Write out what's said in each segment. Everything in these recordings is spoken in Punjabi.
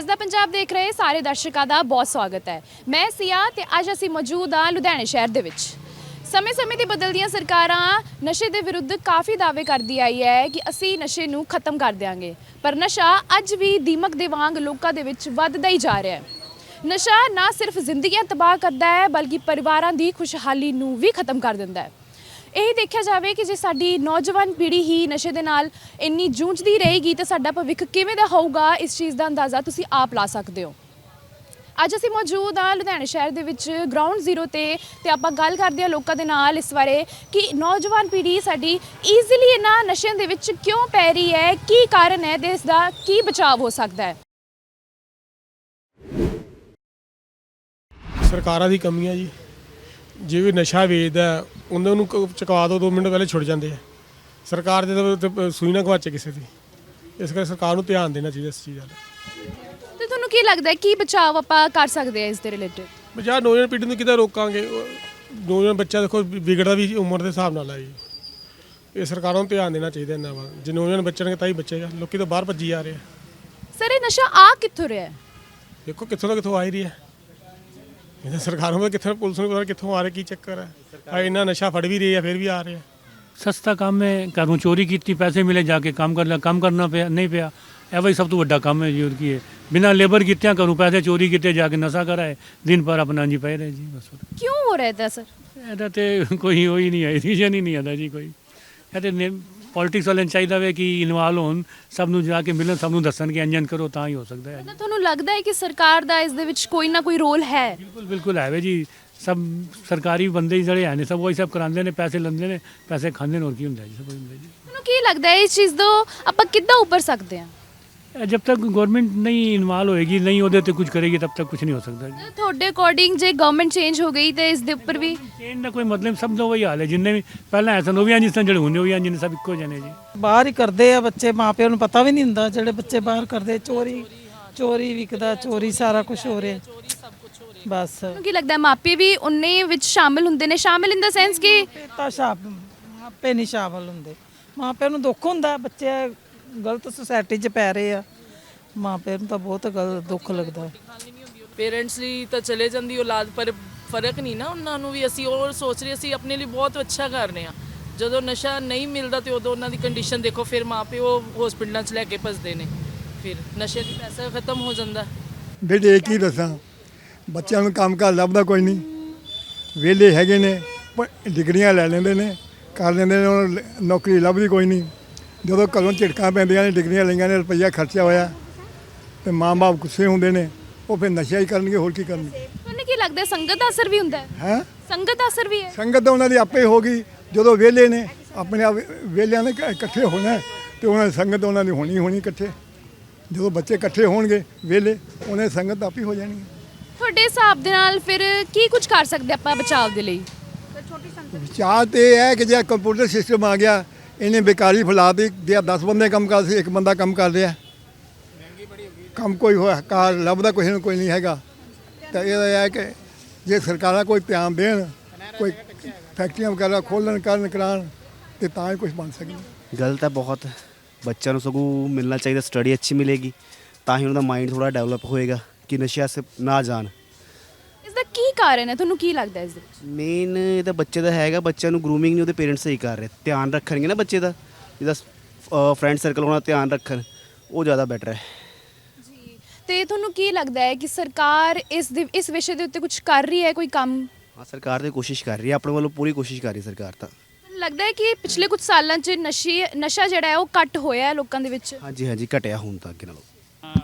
ਵਸਦਾ ਪੰਜਾਬ ਦੇਖ ਰਹੇ ਸਾਰੇ ਦਰਸ਼ਕਾਂ ਦਾ ਬਹੁਤ ਸਵਾਗਤ ਹੈ। ਮੈਂ ਸਿਆ ਤੇ ਅੱਜ ਅਸੀਂ ਮੌਜੂਦ ਹਾਂ ਲੁਧਿਆਣੇ ਸ਼ਹਿਰ ਦੇ ਵਿੱਚ। ਸਮੇਂ-ਸਮੇਂ ਦੀ ਬਦਲਦੀਆਂ ਸਰਕਾਰਾਂ ਨਸ਼ੇ ਦੇ ਵਿਰੁੱਧ ਕਾਫੀ ਦਾਅਵੇ ਕਰਦੀ ਆਈ ਹੈ ਕਿ ਅਸੀਂ ਨਸ਼ੇ ਨੂੰ ਖਤਮ ਕਰ ਦਿਆਂਗੇ। ਪਰ ਨਸ਼ਾ ਅੱਜ ਵੀ ਦੀਮਕ ਦੇ ਵਾਂਗ ਲੋਕਾਂ ਦੇ ਵਿੱਚ ਵੱਧਦਾ ਹੀ ਜਾ ਰਿਹਾ ਹੈ। ਨਸ਼ਾ ਨਾ ਸਿਰਫ ਜ਼ਿੰਦਗੀਆਂ ਤਬਾਹ ਕਰਦਾ ਹੈ, ਬਲਕਿ ਪਰਿਵਾਰਾਂ ਦੀ ਖੁਸ਼ਹਾਲੀ ਨੂੰ ਵੀ ਖਤਮ ਕਰ ਦਿੰਦਾ ਹੈ। ਇਹ ਦੇਖਿਆ ਜਾਵੇ ਕਿ ਜੇ ਸਾਡੀ ਨੌਜਵਾਨ ਪੀੜ੍ਹੀ ਹੀ ਨਸ਼ੇ ਦੇ ਨਾਲ ਇੰਨੀ ਜੂਝਦੀ ਰਹੇਗੀ ਤਾਂ ਸਾਡਾ ਭਵਿੱਖ ਕਿਵੇਂ ਦਾ ਹੋਊਗਾ, ਇਸ ਚੀਜ਼ ਦਾ ਅੰਦਾਜ਼ਾ ਤੁਸੀਂ ਆਪ ਲਾ ਸਕਦੇ ਹੋ। ਅੱਜ ਅਸੀਂ ਮੌਜੂਦ ਹਾਂ ਲੁਧਿਆਣਾ ਸ਼ਹਿਰ ਦੇ ਵਿੱਚ ਗਰਾਊਂਡ ਜ਼ੀਰੋ ਤੇ ਤੇ ਆਪਾਂ ਗੱਲ ਕਰਦੇ ਹਾਂ ਲੋਕਾਂ ਦੇ ਨਾਲ ਇਸ ਬਾਰੇ ਕਿ ਨੌਜਵਾਨ ਪੀੜ੍ਹੀ ਸਾਡੀ ਈਜ਼ੀਲੀ ਇਹਨਾਂ ਨਸ਼ਿਆਂ ਦੇ ਵਿੱਚ ਕਿਉਂ ਪੈ ਰਹੀ ਹੈ, ਕੀ ਕਾਰਨ ਹੈ ਤੇ ਇਸ ਦਾ ਕੀ ਬਚਾਅ ਹੋ ਸਕਦਾ ਹੈ? ਸਰਕਾਰਾਂ ਦੀ ਕਮੀਆਂ ਜੀ। ਵੀ ਨਸ਼ਾ ਵੇਚਦਾ ਉਹਨਾਂ ਨੂੰ ਕ- ਚੁਕਵਾ ਦੋ 2 ਮਿੰਟ ਪਹਿਲੇ ਛੁੱਟ ਜਾਂਦੇ ਆ। ਸਰਕਾਰ ਦੇ ਤਾਂ- ਸੂਈ ਨਾ ਗਵਾਚੇ ਕਿਸੇ ਦੀ। ਇਸ ਕਰਕੇ ਸਰਕਾਰ ਨੂੰ ਧਿਆਨ ਦੇਣਾ ਚਾਹੀਦਾ ਇਸ ਚੀਜ਼ ਵੱਲ। ਤੇ ਤੁਹਾਨੂੰ ਕੀ ਲੱਗਦਾ ਹੈ ਕੀ ਬਚਾਅ ਆਪਾਂ ਕਰ ਸਕਦੇ ਹਾਂ ਇਸ ਦੇ ਰਿਲੇਟਡ ਬਜਾ ਨੌਜਵਾਨ ਪੀੜ੍ਹੀ ਨੂੰ ਕਿੱਦਾਂ ਰੋਕਾਂਗੇ? ਉਹ ਨੌਜਵਾਨ ਬੱਚਾ ਦੇਖੋ ਵਿ- ਵਿਗੜਦਾ ਵੀ ਉਮਰ ਦੇ ਹਿਸਾਬ ਨਾਲ ਆ ਜੀ। ਇਹ ਸਰਕਾਰਾਂ ਨੂੰ ਧਿਆਨ ਦੇਣਾ ਚਾਹੀਦਾ ਇਹਨਾਂ ਵੱਲ। ਜੇ ਨੌਜਵਾਨ ਬੱਚਣਗੇ ਤਾਂ ਹੀ ਬੱਚੇਗਾ। ਲੋਕੀ ਤਾਂ ਬਾਹਰ ਭੱਜੀ ਜਾ ਰਹੇ ਆ। ਸਰ ਇਹ ਨਸ਼ਾ ਆ ਕਿੱਥੋਂ ਰਿਹਾ ਹੈ? ਦੇਖੋ ਕਿੱਥੋਂ ਦਾ ਕਿੱਥੋਂ ਆ ਹੀ ਰਹੀ। ਹੈ ਇਹ ਤਾਂ ਸਰਕਾਰਾਂ ਨੂੰ ਕਿੱਥੋਂ ਪੁਲਿਸ ਨੂੰ ਪਤਾ ਕਿੱਥੋਂ ਆ ਰਿਹਾ ਕੀ ਚੱਕਰ ਹੈ? ਆ ਇੰਨਾ ਨਸ਼ਾ ਫੜ ਵੀ ਰਹੀ ਆ ਫਿਰ ਵੀ ਆ ਰਿਹਾ ਸਸਤਾ ਕੰਮ ਹੈ ਘਰੋਂ ਚੋਰੀ ਕੀਤੀ ਪੈਸੇ ਮਿਲੇ ਜਾ ਕੇ ਕੰਮ ਕਰ ਲਿਆ ਕੰਮ ਕਰਨਾ ਪਿਆ ਨਹੀਂ ਪਿਆ। ਇਹ ਵਈ ਸਭ ਤੋਂ ਵੱਡਾ ਕੰਮ ਹੈ ਜੀ ਹੋਰ ਕੀ ਹੈ। ਬਿਨਾਂ ਲੇਬਰ ਕੀਤਿਆਂ ਘਰੋਂ ਪੈਸੇ ਚੋਰੀ ਕੀਤੇ ਜਾ ਕੇ ਨਸ਼ਾ ਕਰਾਏ ਦਿਨ ਪਰ ਆਪਣਾ ਜੀ ਪਏ ਰਹੇ ਜੀ ਬਸ ਕਿਉਂ ਹੋ ਰਿਹਾ ਹੈ ਸਰ? ਇਹਦਾ ਤੇ ਕੋਈ ਹੋਈ ਨਹੀਂ ਆਈ ਰੀਜਨ ਹੀ ਨਹੀਂ ਆਦਾ ਜੀ ਕੋਈ। ਇਹ ਤੇ ਪੋਲਿਟਿਕਸ ਵਾਲਿਆਂ ਨੂੰ ਚਾਹੀਦਾ ਵੇ ਕਿ ਇਨਵਾਲ ਹੋਣ ਸਭ ਨੂੰ ਜਾ ਕੇ ਮਿਲਣ ਸਭ ਨੂੰ ਦੱਸਣ ਕਿ ਇੰਜਨ ਕਰੋ ਤਾਂ ਹੀ ਹੋ ਸਕਦਾ ਹੈ। ਤੁਹਾਨੂੰ ਲੱਗਦਾ ਹੈ ਕਿ ਸਰਕਾਰ ਦਾ ਇਸ ਦੇ ਵਿੱਚ ਕੋਈ ਨਾ ਕੋਈ ਰੋਲ ਹੈ? ਬਿਲਕੁਲ ਬਿਲਕੁਲ ਹੈ ਵੇ ਜੀ। ਸਭ ਸਰਕਾਰੀ ਬੰਦੇ ਹੀ ਜਿਹੜੇ ਹੈ ਨੇ ਸਭ ਉਹੀ ਸਭ ਕਰਾਉਂਦੇ ਨੇ ਪੈਸੇ ਲੈਂਦੇ ਨੇ ਪੈਸੇ ਖਾਂਦੇ ਨੇ ਹੋਰ ਕੀ ਹੁੰਦਾ ਜੀ ਸਭ ਹੁੰਦਾ ਜੀ। ਤੁਹਾਨੂੰ ਕੀ ਲੱਗਦਾ ਹੈ ਇਸ ਚੀਜ਼ ਤੋਂ ਆਪਾਂ ਕਿੱਦਾਂ ਉੱਪਰ ਸਕਦੇ ਹਾਂ? ਜਬ ਤੱਕ ਗਵਰਨਮੈਂਟ ਨਹੀਂ ਇਨਵਾਲ ਹੋਏਗੀ ਨਹੀਂ ਉਹਦੇ ਤੇ ਕੁਝ ਕਰੇਗੀ ਤਬ ਤੱਕ ਕੁਝ ਨਹੀਂ ਹੋ ਸਕਦਾ ਜੀ। ਤੁਹਾਡੇ ਅਕੋਰਡਿੰਗ ਜੇ ਗਵਰਨਮੈਂਟ ਚੇਂਜ ਹੋ ਗਈ ਤੇ ਇਸ ਦੇ ਉੱਪਰ ਵੀ ਚੇਂਜ ਦਾ ਕੋਈ ਮਤਲਬ ਸਭ ਦਾ ਉਹੀ ਹਾਲ ਹੈ ਜਿੰਨੇ ਵੀ ਪਹਿਲਾਂ ਐਸਾ ਉਹ ਵੀ ਇੰਜ ਸਨ ਜਿਹੜੇ ਹੁੰਦੇ ਉਹ ਵੀ ਇੰਜ ਨੇ ਸਭ ਇੱਕੋ ਜਿਹੇ ਨੇ ਜੀ। ਬਾਹਰ ਹੀ ਕਰਦੇ ਆ ਬੱਚੇ ਮਾਪਿਆਂ ਨੂੰ ਪਤਾ ਵੀ ਨਹੀਂ ਹੁੰਦਾ ਜਿਹੜੇ ਬੱਚੇ ਬਾਹਰ ਕਰਦੇ ਚੋਰੀ ਚੋਰੀ ਵਿਕਦਾ ਚੋਰੀ ਸਾਰਾ ਕੁਝ ਹੋ ਰਿਹਾ। ਬਸ। ਤੁਹਾਨੂੰ ਕੀ ਲੱਗਦਾ ਹੈ ਮਾਪੇ ਵੀ ਉਨੇ ਵਿੱਚ ਸ਼ਾਮਿਲ ਹੁੰਦੇ ਨੇ? ਸ਼ਾਮਿਲ ਇਨ ਦਾ ਸੈਂਸ ਕਿ ਇਹ ਤਾਂ ਸ਼ਾਪ ਮਾਪੇ ਨਹੀਂ ਸ਼ਾਮਲ ਹੁੰਦੇ। ਮਾਪਿਆਂ ਨੂੰ ਦੁੱਖ ਹੁੰਦਾ ਬੱਚੇ ਗਲਤ ਸੁਸਾਇਟੀ 'ਚ ਪੈ ਰਹੇ ਆ। ਮਾਪਿਆਂ ਨੂੰ ਤਾਂ ਬਹੁਤ ਗਲਤ ਦੁੱਖ ਲੱਗਦਾ। ਪੇਰੈਂਟਸ ਲਈ ਤਾਂ ਚਲੇ ਜਾਂਦੀ ਔਲਾਦ ਪਰ ਫ਼ਰਕ ਨਹੀਂ ਨਾ ਉਹਨਾਂ ਨੂੰ ਵੀ ਅਸੀਂ ਉਹ ਸੋਚ ਰਹੇ ਅਸੀਂ ਆਪਣੇ ਲਈ ਬਹੁਤ ਅੱਛਾ ਕਰ ਰਹੇ ਹਾਂ। ਜਦੋਂ ਨਸ਼ਾ ਨਹੀਂ ਮਿਲਦਾ ਤੇ ਉਦੋਂ ਉਹਨਾਂ ਦੀ ਕੰਡੀਸ਼ਨ ਦੇਖੋ ਫਿਰ ਮਾਪਿਓ ਹਸਪੀਟਲਾਂ 'ਚ ਲੈ ਕੇ ਭੱਜਦੇ ਨੇ। ਫਿਰ ਨਸ਼ੇ ਦੀ ਪੈਸਾ ਖਤਮ ਹੋ ਜਾਂਦਾ। ਬੇਟੇ ਕੀ ਦੱਸਾਂ ਬੱਚਿਆਂ ਨੂੰ ਕੰਮ ਕਾਰ ਲੱਭਦਾ ਕੋਈ ਨਹੀਂ। ਵਿਹਲੇ ਹੈਗੇ ਨੇ ਪਰ ਡਿਗਰੀਆਂ ਲੈ ਲੈਂਦੇ ਨੇ ਕਰ ਲੈਂਦੇ ਨੂੰ ਨੌਕਰੀ ਲੱਭਦੀ ਕੋਈ ਨਹੀਂ। ਜਦੋਂ ਘਰੋਂ ਝਿੜਕਾਂ ਪੈਂਦੀਆਂ ਨੇ ਡਿਗਰੀਆਂ ਲਈਆਂ ਨੇ ਰੁਪਈਆ ਖਰਚਿਆ ਹੋਇਆ ਤੇ ਮਾਂ-ਬਾਪ ਗੁੱਸੇ ਹੁੰਦੇ ਨੇ ਉਹ ਫਿਰ ਨਸ਼ਾ ਹੀ ਕਰਨਗੇ ਹੋਰ ਕੀ ਕਰਨਗੇ? ਤੁਹਾਨੂੰ ਕੀ ਲੱਗਦਾ ਹੈ ਸੰਗਤ ਦਾ ਅਸਰ ਵੀ ਹੁੰਦਾ ਹੈ? ਹੈ? ਸੰਗਤ ਦਾ ਅਸਰ ਵੀ ਹੈ। ਸੰਗਤ ਤਾਂ ਉਹਨਾਂ ਦੀ ਆਪੇ ਹੋ ਗਈ ਜਦੋਂ ਵਿਹਲੇ ਨੇ ਆਪਣੇ ਆਪ ਵਿਹਲਿਆਂ ਨੇ ਕ- ਇਕੱਠੇ ਹੋਣਾ ਹੈ, ਤੇ ਉਹਨਾਂ ਦੀ ਸੰਗਤ ਉਹਨਾਂ ਦੀ ਹੋਣੀ ਹੋਣੀ ਇਕੱਠੇ। ਜਦੋਂ ਬੱਚੇ ਇਕੱਠੇ ਹੋਣਗੇ ਵਿਹਲੇ ਉਹਨੇ ਸੰਗਤ ਆਪੇ ਹੋ ਜਾਣੀ ਹੈ। ਤੁਹਾਡੇ ਹਿਸਾਬ ਦੇ ਨਾਲ ਫਿਰ ਕੀ ਕੁਝ ਕਰ ਸਕਦੇ ਆਪਾਂ ਬਚਾਅ ਦੇ ਲਈ? ਵਿਚਾਰ ਤੇ ਇਹ ਹੈ ਕਿ ਜੇ ਕੰਪਿਊਟਰ ਸਿਸਟਮ ਆ ਗਿਆ ਇਹਨੇ ਬੇਕਾਰੀ ਫੈਲਾ ਦਿੱਤੀ ਜੇ 10 ਬੰਦੇ ਕੰਮ ਕਰ ਸੀ, ਇੱਕ ਬੰਦਾ ਕੰਮ ਕਰ ਰਿਹਾ। ਕੰਮ ਕੋਈ ਹੋਇਆ, ਕਾਰ ਲੱਭਦਾ ਕੋਈ ਨੂੰ ਕੋਈ ਨਹੀਂ ਹੈਗਾ। ਤਾਂ ਇਹ ਹੈ ਕਿ ਜੇ ਸਰਕਾਰਾਂ ਕੋਈ ਧਿਆਨ ਦੇਣ, ਕੋਈ ਫੈਕਟਰੀਆਂ ਵਗੈਰਾ ਖੋਲਣ ਕਰਨ, ਕਰਾਉਣ, ਤੇ ਤਾਂ ਹੀ ਕੁਝ ਬਣ ਸਕਦਾ। ਗਲਤ ਹੈ ਬਹੁਤ ਬੱਚਿਆਂ ਨੂੰ ਸਗੋਂ ਮਿਲਣਾ ਚਾਹੀਦਾ, ਸਟੱਡੀ ਅੱਛੀ ਮਿਲੇਗੀ, ਤਾਂ ਹੀ ਉਹਨਾਂ ਦਾ ਮਾਈਂਡ ਥੋੜਾ ਡਿਵੈਲਪ ਹੋਏਗਾ ਕਿ ਨਸ਼ਿਆਂ ਸੇ ਨਾ ਜਾਣ। ਕੀ ਕਾਰਨ ਹੈ? ਤੁਹਾਨੂੰ ਕੀ ਲੱਗਦਾ ਹੈ ਇਸ ਦੇ ਵਿੱਚ? ਮੇਨ ਇਹ ਤਾਂ ਬੱਚੇ ਦਾ ਹੈਗਾ ਬੱਚਿਆਂ ਨੂੰ ਗਰੂਮਿੰਗ ਨਹੀਂ ਉਹਦੇ ਪੇਰੈਂਟਸ ਸਹੀ ਕਰ ਰਹੇ। ਧਿਆਨ ਰੱਖਣਗੇ ਨਾ ਬੱਚੇ ਦਾ ਜਿਹਦਾ ਫਰੈਂਡ ਸਰਕਲ ਉਹਨਾਂ ਧਿਆਨ ਰੱਖਣ ਉਹ ਜ਼ਿਆਦਾ ਬੈਟਰ ਹੈ। ਜੀ ਤੇ ਤੁਹਾਨੂੰ ਕੀ ਲੱਗਦਾ ਹੈ ਕਿ ਸਰਕਾਰ ਇਸ ਦੇ ਇਸ ਵਿਸ਼ੇ ਦੇ ਉੱਤੇ ਕੁਝ ਕਰ ਰਹੀ ਹੈ ਕੋਈ ਕੰਮ? ਹਾਂ ਸਰਕਾਰ ਤੇ ਕੋਸ਼ਿਸ਼ ਕਰ ਰਹੀ ਹੈ ਆਪਣੇ ਵੱਲੋਂ ਪੂਰੀ ਕੋਸ਼ਿਸ਼ ਕਰ ਰਹੀ ਹੈ ਸਰਕਾਰ ਤਾਂ। ਲੱਗਦਾ ਹੈ ਕਿ ਪਿਛਲੇ ਕੁਝ ਸਾਲਾਂ 'ਚ ਨਸ਼ੀ ਨਸ਼ਾ ਜਿਹੜਾ ਹੈ ਉਹ ਘੱਟ ਹੋਇਆ ਹੈ ਲੋਕਾਂ ਦੇ ਵਿੱਚ। ਹਾਂਜੀ ਹਾਂਜੀ ਘਟਿਆ ਹੁਣ ਤਾਂ ਅੱਗੇ ਨਾਲੋਂ।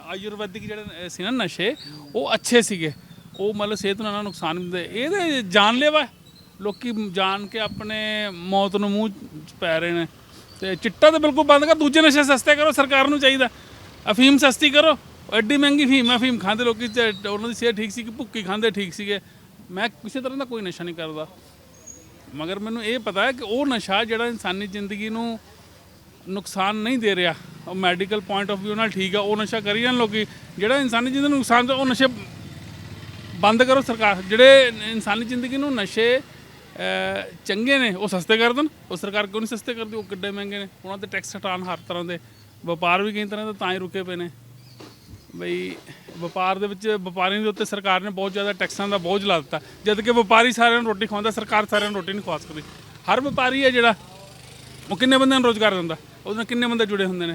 ਆਯੁਰਵੈਦਿਕ ਜਿਹੜੇ ਸੀ ਨਾ ਨਸ਼ੇ ਉਹ ਅੱਛੇ ਸੀਗੇ। ਉਹ ਮਤਲਬ ਸਿਹਤ ਨੂੰ ਨਾ ਨੁਕਸਾਨ ਨਹੀਂ ਦਿੰਦੇ। ਇਹ ਤੇ ਜਾਨਲੇਵਾ ਹੈ। ਲੋਕੀ ਜਾਣ ਕੇ ਆਪਣੇ ਮੌਤ ਨੂੰ ਮੂੰਹ 'ਚ ਪੈ ਰਹੇ ਨੇ। ਤੇ ਚਿੱਟਾ ਤਾਂ ਬਿਲਕੁਲ ਬੰਦ ਕਰ, ਦੂਜੇ ਨਸ਼ੇ ਸਸਤੇ ਕਰੋ, ਸਰਕਾਰ ਨੂੰ ਚਾਹੀਦਾ। ਅਫੀਮ ਸਸਤੀ ਕਰੋ। ਐਡੀ ਮਹਿੰਗੀ ਫੀਮ ਅਫੀਮ ਖਾਂਦੇ ਲੋਕੀ ਤੇ ਉਹਨਾਂ ਦੀ ਸਿਹਤ ਠੀਕ ਸੀ ਕਿ ਭੁੱਕੀ ਖਾਂਦੇ ਠੀਕ ਸੀਗੇ। ਮੈਂ ਕਿਸੇ ਤਰ੍ਹਾਂ ਦਾ ਕੋਈ ਨਸ਼ਾ ਨਹੀਂ ਕਰਦਾ। ਮਗਰ ਮੈਨੂੰ ਇਹ ਪਤਾ ਹੈ ਕਿ ਉਹ ਨਸ਼ਾ ਜਿਹੜਾ ਇਨਸਾਨੀ ਜ਼ਿੰਦਗੀ ਨੂੰ ਨੁਕਸਾਨ ਨਹੀਂ ਦੇ ਰਿਹਾ। ਉਹ ਮੈਡੀਕਲ ਪੁਆਇੰਟ ਆਫ View ਨਾਲ ਠੀਕ ਆ, ਉਹ ਨਸ਼ਾ ਕਰੀ ਜਾਣ ਲੋਕੀ। ਜਿਹੜਾ ਇਨਸਾਨੀ ਜ਼ਿੰਦਗੀ ਨੂੰ ਨੁਕਸਾਨ ਦਾ ਉਹ ਨਸ਼ੇ ਬੰਦ ਕਰੋ ਸਰਕਾਰ, ਜਿਹੜੇ ਇਨਸਾਨੀ ਜ਼ਿੰਦਗੀ ਨੂੰ ਨਸ਼ੇ ਚੰਗੇ ਨੇ, ਉਹ ਸਸਤੇ ਕਰ ਦੇਣ। ਉਹ ਸਰਕਾਰ ਕਿਉਂ ਨਹੀਂ ਸਸਤੇ ਕਰਦੀ? ਉਹ ਕਿੱਡੇ ਮਹਿੰਗੇ ਨੇ। ਉਹਨਾਂ ਤੇ ਟੈਕਸ ਹਟਾਉਣ ਹਰ ਤਰ੍ਹਾਂ ਦੇ। ਵਪਾਰ ਵੀ ਕਈ ਤਰ੍ਹਾਂ ਦੇ ਤਾਂ ਹੀ ਰੁਕੇ ਪਏ ਨੇ। ਬਈ, ਵਪਾਰ ਦੇ ਵਿੱਚ ਵਪਾਰੀਆਂ ਦੇ ਉੱਤੇ ਸਰਕਾਰ ਨੇ ਬਹੁਤ ਜ਼ਿਆਦਾ ਟੈਕਸਾਂ ਦਾ ਬੋਝ ਲਾ ਦਿੱਤਾ। ਜਦ ਕਿ ਵਪਾਰੀ ਸਾਰਿਆਂ ਨੂੰ ਰੋਟੀ ਖਵਾਉਂਦਾ, ਸਰਕਾਰ ਸਾਰਿਆਂ ਨੂੰ ਰੋਟੀ ਨਹੀਂ ਖਵਾ ਸਕਦੀ। ਹਰ ਵਪਾਰੀ ਹੈ ਜਿਹੜਾ, ਉਹ ਕਿੰਨੇ ਬੰਦਿਆਂ ਨੂੰ ਰੋਜ਼ਗਾਰ ਦਿੰਦਾ? ਉਹਦੇ ਨਾਲ ਕਿੰਨੇ ਬੰਦੇ ਜੁੜੇ ਹੁੰਦੇ ਨੇ?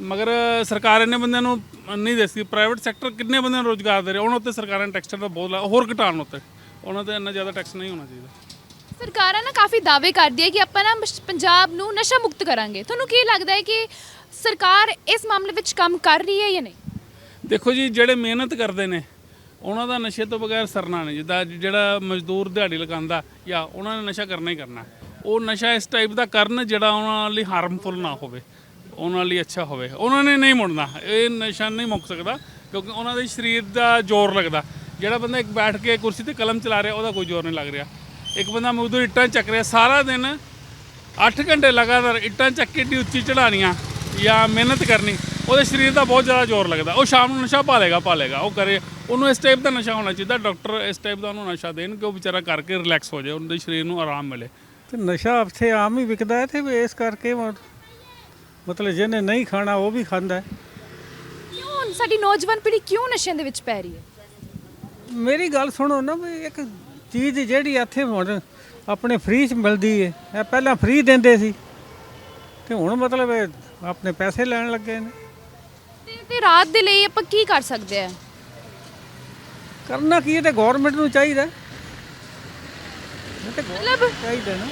ਮਗਰ ਸਰਕਾਰ ਇੰਨੇ ਬੰਦਿਆਂ ਨੂੰ ਨਹੀਂ ਦੇਸੀ ਪ੍ਰਾਈਵੇਟ ਸੈਕਟਰ ਕਿੰਨੇ ਬੰਦਿਆਂ ਨੂੰ ਰੋਜ਼ਗਾਰ ਦੇ ਰਿਹਾ ਉਹਨਾਂ ਉੱਤੇ ਸਰਕਾਰਾਂ ਨੇ ਟੈਕਸਾਂ ਦਾ ਬਹੁਤ ਲਾ ਹੋਰ ਘਟਾਉਣ ਉੱਤੇ। ਉਹਨਾਂ ਤੇ ਇੰਨਾ ਜ਼ਿਆਦਾ ਟੈਕਸ ਨਹੀਂ ਹੋਣਾ ਚਾਹੀਦਾ। ਸਰਕਾਰਾਂ ਨਾ ਕਾਫੀ ਦਾਅਵੇ ਕਰਦੀ ਹੈ ਕਿ ਆਪਾਂ ਨਾ ਮਸ਼- ਪੰਜਾਬ ਨੂੰ ਨਸ਼ਾ ਮੁਕਤ ਕਰਾਂਗੇ। ਤੁਹਾਨੂੰ ਕੀ ਲੱਗਦਾ ਹੈ ਕਿ ਸਰਕਾਰ ਇਸ ਮਾਮਲੇ ਵਿੱਚ ਕੰਮ ਕਰ ਰਹੀ ਹੈ ਜਾਂ ਨਹੀਂ? ਦੇਖੋ ਜੀ ਜਿਹੜੇ ਮਿਹਨਤ ਕਰਦੇ ਨੇ ਉਹਨਾਂ ਦਾ ਨਸ਼ੇ ਤੋਂ ਬਗੈਰ ਸਰਨਾ ਨਹੀਂ। ਜਿੱਦਾਂ ਜਿਹੜਾ ਮਜ਼ਦੂਰ ਦਿਹਾੜੀ ਲਗਾਉਂਦਾ ਜਾਂ ਉਹਨਾਂ ਨੇ ਨਸ਼ਾ ਕਰਨਾ ਹੀ ਕਰਨਾ। ਉਹ ਨਸ਼ਾ ਇਸ ਟਾਈਪ ਦਾ ਕਰਨ ਜਿਹੜਾ ਉਹਨਾਂ ਲਈ ਹਾਰਮਫੁਲ ਨਾ ਹੋਵੇ। ਉਹਨਾਂ ਲਈ ਅੱਛਾ ਹੋਵੇ। ਉਹਨਾਂ ਨੇ ਨਹੀਂ ਮੁੜਨਾ। ਇਹ ਨਸ਼ਾ ਨਹੀਂ ਮੁੱਕ ਸਕਦਾ, ਕਿਉਂਕਿ ਉਹਨਾਂ ਦੇ ਸਰੀਰ ਦਾ ਜ਼ੋਰ ਲੱਗਦਾ। ਜਿਹੜਾ ਬੰਦਾ ਇੱਕ ਬੈਠ ਕੇ ਕੁਰਸੀ ਤੇ ਕਲਮ ਚਲਾ ਰਿਹਾ, ਉਹਦਾ ਕੋਈ ਜ਼ੋਰ ਨਹੀਂ ਲੱਗ ਰਿਹਾ। ਇੱਕ ਬੰਦਾ ਮਜ਼ਦੂਰ ਇੱਟਾਂ ਚੱਕ ਰਿਹਾ, ਸਾਰਾ ਦਿਨ 8 ਘੰਟੇ ਲਗਾਤਾਰ ਇੱਟਾਂ ਚੱਕ ਕੇ ਏਡੀ ਉੱਚੀ ਚੜਾਣੀਆਂ ਜਾਂ ਮਿਹਨਤ ਕਰਨੀ, ਉਹਦੇ ਸਰੀਰ ਦਾ ਬਹੁਤ ਜ਼ਿਆਦਾ ਜ਼ੋਰ ਲੱਗਦਾ। ਉਹ ਸ਼ਾਮ ਨੂੰ ਨਸ਼ਾ ਪਾਲੇਗਾ ਪਾਲੇਗਾ ਉਹ ਕਰੇ। ਉਹਨੂੰ ਇਸ ਟਾਈਪ ਦਾ ਨਸ਼ਾ ਹੋਣਾ ਚਾਹੀਦਾ, ਡਾਕਟਰ ਇਸ ਟਾਈਪ ਦਾ ਉਹਨੂੰ ਨਸ਼ਾ ਦੇਣ ਕਿ ਉਹ ਵਿਚਾਰਾ ਕਰਕੇ ਰਿਲੈਕਸ ਹੋ ਜਾਏ, ਉਹਦੇ ਸਰੀਰ ਨੂੰ ਆਰਾਮ ਮਿਲੇ। ਤੇ ਨਸ਼ਾ ਇੱਥੇ ਆਮ ਹੀ ਵਿਕਦਾ ਹੈ ਤੇ ਇਸ ਕਰਕੇ ਮਤਲਬ ਜਿਹਨੇ ਨਹੀਂ ਖਾਣਾ ਉਹ ਵੀ ਖਾਂਦਾ ਹੈ। ਕਿਉਂ? ਸਾਡੀ ਨੌਜਵਾਨ ਪੀੜ੍ਹੀ ਕਿਉਂ ਨਸ਼ਿਆਂ ਦੇ ਵਿੱਚ ਪੈ ਰਹੀ ਹੈ? ਮੇਰੀ ਗੱਲ ਸੁਣੋ ਨਾ ਵੀ ਇੱਕ ਚੀਜ਼ ਜਿਹੜੀ ਇੱਥੇ ਹੁਣ ਆਪਣੇ ਫ੍ਰੀ ਚ ਮਿਲਦੀ ਹੈ ਇਹ ਪਹਿਲਾਂ ਫ੍ਰੀ ਦਿੰਦੇ ਸੀ। ਤੇ ਹੁਣ ਮਤਲਬ ਇਹ ਆਪਣੇ ਪੈਸੇ ਲੈਣ ਲੱਗੇ ਨੇ। ਤੇ ਤੇ ਰਾਤ ਦੇ ਲਈ ਆਪਾਂ ਕੀ ਕਰ ਸਕਦੇ ਆ? ਕਰਨਾ ਕੀ ਹੈ? ਤੇ ਗਵਰਨਮੈਂਟ ਨੂੰ ਚਾਹੀਦਾ। ਹੈ। ਮਤਲਬ ਚਾਹੀਦਾ ਨਾ।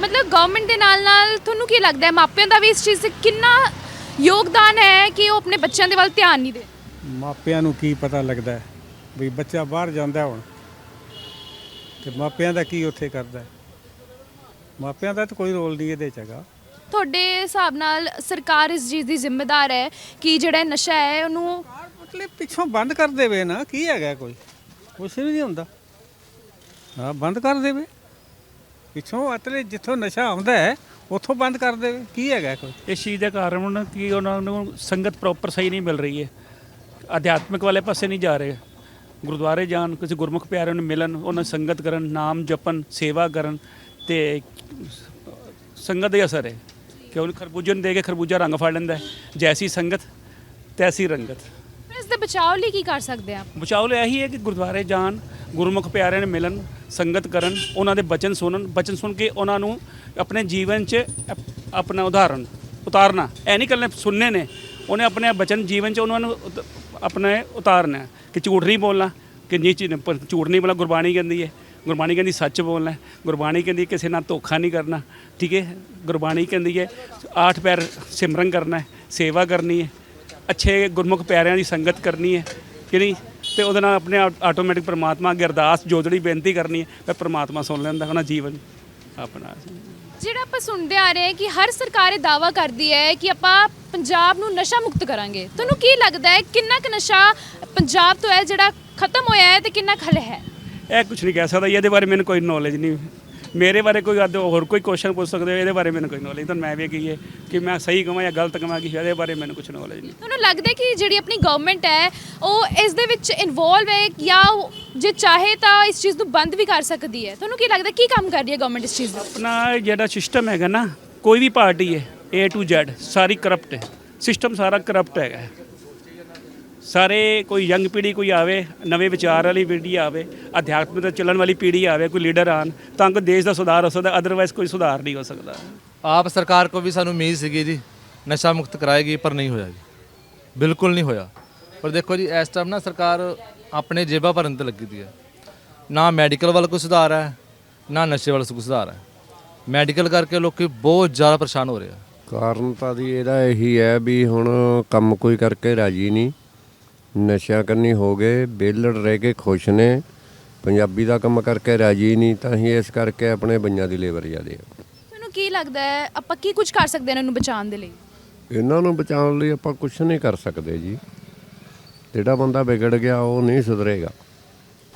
ਮਤਲਬ ਗਵਰਨਮੈਂਟ ਦੇ ਨਾਲ ਨਾਲ ਤੁਹਾਨੂੰ ਕੀ ਲੱਗਦਾ ਹੈ ਮਾਪਿਆਂ ਦਾ ਵੀ ਇਸ ਚੀਜ਼ 'ਚ ਕਿੰਨਾ ਯੋਗਦਾਨ ਹੈ ਕਿ ਉਹ ਆਪਣੇ ਬੱਚਿਆਂ ਦੇ ਵੱਲ ਧਿਆਨ ਨਹੀਂ ਦੇ? ਮਾਪਿਆਂ ਨੂੰ ਕੀ ਪਤਾ ਲੱਗਦਾ ਹੈ ਵੀ ਬੱਚਾ ਬਾਹਰ ਜਾਂਦਾ ਹੁਣ ਤੇ ਮਾਪਿਆਂ ਦਾ ਕੀ ਉੱਥੇ ਕਰਦਾ ਹੈ? ਮਾਪਿਆਂ ਦਾ ਤਾਂ ਕੋਈ ਰੋਲ ਨਹੀਂ ਇਹਦੇ ਚ ਹੈਗਾ। ਤੁਹਾਡੇ ਹਿਸਾਬ ਨਾਲ ਸਰਕਾਰ ਇਸ ਚੀਜ਼ ਦੀ ਜ਼ਿੰਮੇਦਾਰ ਹੈ ਕਿ ਜਿਹੜਾ ਇਹ ਨਸ਼ਾ ਹੈ ਉਹਨੂੰ ਮਤਲਬ ਪਿੱਛੋਂ ਬੰਦ ਕਰ ਦੇਵੇ ਨਾ ਕੀ ਹੈਗਾ ਕੋਈ? ਕੁਛ ਨਹੀਂ ਹੁੰਦਾ। ਹਾਂ, ਬੰਦ ਕਰ ਦੇਵੇ। ਪਿੱਛੋਂ ਅਤਲੇ ਜਿੱਥੋਂ ਨਸ਼ਾ ਆਉਂਦਾ ਹੈ, ਉੱਥੋਂ ਬੰਦ ਕਰ ਦੇਵੇ। ਕੀ ਹੈਗਾ ਕੋਈ? ਇਸ ਚੀਜ਼ ਦੇ ਕਾਰਨ ਕਿ ਉਹਨਾਂ ਨੂੰ ਸੰਗਤ ਪ੍ਰੋਪਰ ਸਹੀ ਨਹੀਂ ਮਿਲ ਰਹੀ ਹੈ। ਅਧਿਆਤਮਿਕ ਵਾਲੇ ਪਾਸੇ ਨਹੀਂ ਜਾ ਰਹੇ। ਗੁਰਦੁਆਰੇ ਜਾਣ, ਕਿਸੇ ਗੁਰਮੁਖ ਪਿਆਰਿਆਂ ਨੂੰ ਮਿਲਣ, ਉਹਨਾਂ ਦੀ ਸੰਗਤ ਕਰਨ, ਨਾਮ ਜਪਣ, ਸੇਵਾ ਕਰਨ ਤੇ ਸੰਗਤ ਦੇ ਅਸਰ ਹੈ। ਕਿ ਉਹਨੂੰ ਖਰਬੂਜੇ ਨੂੰ ਦੇ ਕੇ ਖਰਬੂਜਾ ਰੰਗ ਫੜ ਲੈਂਦਾ ਜੈਸੀ ਸੰਗਤ, ਤੈਸੀ ਰੰਗਤ। ਇਸ ਦੇ ਬਚਾਓ ਲਈ ਕੀ ਕਰ ਸਕਦੇ ਆ? ਬਚਾਓ ਲਈ ਇਹੀ ਹੈ ਕਿ ਗੁਰਦੁਆਰੇ ਜਾਣ, ਗੁਰਮੁਖ ਪਿਆਰਿਆਂ ਨੂੰ ਮਿਲਣ, ਸੰਗਤ ਕਰਨ, ਉਹਨਾਂ ਦੇ ਬਚਨ ਸੁਣਨ, ਬਚਨ ਸੁਣ ਕੇ ਉਹਨਾਂ ਨੂੰ ਆਪਣੇ ਜੀਵਨ 'ਚ ਆਪਣਾ ਉਦਾਹਰਨ, ਉਤਾਰਨਾ। ਐ ਨਹੀਂ ਕਰਨੇ, ਸੁਣਨੇ ਨੇ। ਉਹਨੇ ਆਪਣੇ ਬਚਨ ਜੀਵਨ 'ਚ ਉਹਨਾਂ ਨੂੰ ਉਤ- ਆਪਣੇ ਉਤਾਰਨਾ ਕਿ ਝੂਠ ਨਹੀਂ ਬੋਲਣਾ, ਕਿ ਨੀਚ ਪਰ ਝੂਠ ਨਹੀਂ ਬੋਲਣਾ, ਗੁਰਬਾਣੀ ਕਹਿੰਦੀ ਹੈ। ਗੁਰਬਾਣੀ ਕਹਿੰਦੀ ਸੱਚ ਬੋਲਣਾ ਗੁਰਬਾਣੀ ਕਹਿੰਦੀ ਕਿਸੇ ਨਾਲ ਧੋਖਾ ਨਹੀਂ ਕਰਨਾ। ਠੀਕ ਹੈ? ਗੁਰਬਾਣੀ ਕਹਿੰਦੀ ਹੈ, ਆਠ ਪੈਰ ਸਿਮਰਨ ਕਰਨਾ ਹੈ, ਸੇਵਾ ਕਰਨੀ ਹੈ। ਅੱਛੇ ਗੁਰਮੁਖ ਪਿਆਰਿਆਂ ਦੀ ਸੰਗਤ ਕਰਨੀ ਹੈ ਕਿ ਨਹੀਂ? ਤੇ ਉਹਦੇ ਨਾਲ ਆਪਣੇ ਆਟੋਮੈਟਿਕ ਪ੍ਰਮਾਤਮਾ ਅੱਗੇ ਅਰਦਾਸ ਜੋਦੜੀ ਬੇਨਤੀ ਕਰਨੀ ਹੈ ਮੈਂ ਪ੍ਰਮਾਤਮਾ ਸੁਣ ਲੈਂਦਾ ਉਹਨਾਂ ਜੀਵਨ ਆਪਣਾ। ਜਿਹੜਾ ਆਪਾਂ ਸੁਣਦੇ ਆ ਰਹੇ ਹਾਂ ਕਿ ਹਰ ਸਰਕਾਰ ਇਹ ਦਾਵਾ ਕਰਦੀ ਹੈ ਕਿ ਆਪਾਂ ਪੰਜਾਬ ਨੂੰ ਨਸ਼ਾ ਮੁਕਤ ਕਰਾਂਗੇ ਤੁਹਾਨੂੰ ਕੀ ਲੱਗਦਾ ਹੈ ਕਿੰਨਾ ਕੁ ਨਸ਼ਾ ਪੰਜਾਬ ਤੋਂ ਹੈ ਜਿਹੜਾ ਖਤਮ ਹੋਇਆ ਹੈ ਤੇ ਕਿੰਨਾ ਕੁ ਹਲੇ ਹੈ? ਇਹ ਕੁਝ ਨਹੀਂ ਕਹਿ ਸਕਦਾ ਜੀ, ਇਹਦੇ ਬਾਰੇ ਮੈਨੂੰ ਕੋਈ ਨੌਲੇਜ ਨਹੀਂ। ਮੇਰੇ ਬਾਰੇ ਕੋਈ ਅੱਧ ਹੋਰ ਕੋਈ ਕੁਐਸਚਨ ਪੁੱਛ ਸਕਦੇ ਹੋ? ਇਹਦੇ ਬਾਰੇ ਮੈਨੂੰ ਕੋਈ ਨੌਲੇਜ ਤਾਂ ਮੈਂ ਵੀ ਕਹੀਏ ਕਿ ਮੈਂ ਸਹੀ ਕਹਾਂ ਜਾਂ ਗਲਤ ਕਹਾਂ ਕਿ ਇਹਦੇ ਬਾਰੇ ਮੈਨੂੰ ਕੁਝ ਨੌਲੇਜ ਨਹੀਂ। ਤੁਹਾਨੂੰ ਲੱਗਦਾ ਕਿ ਜਿਹੜੀ ਆਪਣੀ ਗਵਰਨਮੈਂਟ ਹੈ ਉਹ ਇਸ ਦੇ ਵਿੱਚ ਇਨਵੋਲਵ ਹੈ ਜਾਂ ਉਹ ਜੇ ਚਾਹੇ ਤਾਂ ਇਸ ਚੀਜ਼ ਨੂੰ ਬੰਦ ਵੀ ਕਰ ਸਕਦੀ ਹੈ? ਤੁਹਾਨੂੰ ਕੀ ਲੱਗਦਾ ਕੀ ਕੰਮ ਕਰ ਰਹੀ ਹੈ ਗਵਰਨਮੈਂਟ ਇਸ ਚੀਜ਼ ਦਾ? ਆਪਣਾ ਜਿਹੜਾ ਸਿਸਟਮ ਹੈਗਾ ਨਾ ਕੋਈ ਵੀ ਪਾਰਟੀ ਹੈ A to Z ਸਾਰੀ ਕਰਪਟ ਹੈ। ਸਿਸਟਮ ਸਾਰਾ ਕਰਪਟ ਹੈਗਾ। ਸਾਰੇ ਕੋਈ ਯੰਗ ਪੀੜ੍ਹੀ ਕੋਈ ਆਵੇ ਨਵੇਂ ਵਿਚਾਰ ਵਾਲੀ ਪੀੜ੍ਹੀ ਆਵੇ ਅਧਿਆਤਮ ਤੇ ਚੱਲਣ ਵਾਲੀ ਪੀੜ੍ਹੀ ਆਵੇ ਕੋਈ ਲੀਡਰ ਆਣ ਤਾਂ ਕਿ ਦੇਸ਼ ਦਾ ਸੁਧਾਰ ਹੋ ਸਕਦਾ ਅਦਰਵਾਈਜ਼ ਕੋਈ ਸੁਧਾਰ ਨਹੀਂ ਹੋ ਸਕਦਾ। ਆਪ ਸਰਕਾਰ ਕੋ ਵੀ ਸਾਨੂੰ ਉਮੀਦ ਸੀਗੀ ਜੀ ਨਸ਼ਾ ਮੁਕਤ ਕਰਾਏਗੀ ਪਰ ਨਹੀਂ ਹੋਇਆ ਜੀ। ਬਿਲਕੁਲ ਨਹੀਂ ਹੋਇਆ। ਪਰ ਦੇਖੋ ਜੀ ਇਸ ਟਾਈਮ ਨਾ ਸਰਕਾਰ ਆਪਣੇ ਜੇਬਾਂ ਭਰਨ ਤੇ ਲੱਗੀ ਦੀ ਹੈ। ਨਾ ਮੈਡੀਕਲ ਵੱਲ ਕੋਈ ਸੁਧਾਰ ਹੈ ਨਾ ਨਸ਼ੇ ਵੱਲ ਕੋਈ ਸੁਧਾਰ ਹੈ। ਮੈਡੀਕਲ ਕਰਕੇ ਲੋਕੀ ਬਹੁਤ ਜ਼ਿਆਦਾ ਪਰੇਸ਼ਾਨ ਹੋ ਰਹੇ ਆ। ਕਾਰਨ ਤਾਂ ਦੀ ਇਹਦਾ ਇਹੀ ਹੈ ਵੀ ਹੁਣ ਕੰਮ ਕੋਈ ਕਰਕੇ ਰਾਜੀ ਨਹੀਂ। ਨਸ਼ਾ ਕਰਨੀ ਹੋ ਗਏ ਬੇਲੜ ਰਹਿ ਕੇ ਖੁਸ਼ ਨੇ। ਪੰਜਾਬੀ ਦਾ ਕੰਮ ਕਰਕੇ ਰਾਜੀ ਨਹੀਂ ਤਾਂ ਹੀ ਇਸ ਕਰਕੇ ਆਪਣੇ ਬੰਨਿਆਂ ਦੀ ਲੇਬਰ ਜ਼ਿਆਦੇ ਆ। ਤੁਹਾਨੂੰ ਕੀ ਲੱਗਦਾ ਹੈ ਆਪਾਂ ਕੀ ਕੁਝ ਕਰ ਸਕਦੇ ਹਾਂ ਇਹਨਾਂ ਨੂੰ ਬਚਾਉਣ ਦੇ ਲਈ? ਇਹਨਾਂ ਨੂੰ ਬਚਾਉਣ ਲਈ ਆਪਾਂ ਕੁਝ ਨਹੀਂ ਕਰ ਸਕਦੇ ਜੀ। ਜਿਹੜਾ ਬੰਦਾ ਵਿਗੜ ਗਿਆ ਉਹ ਨਹੀਂ ਸੁਧਰੇਗਾ।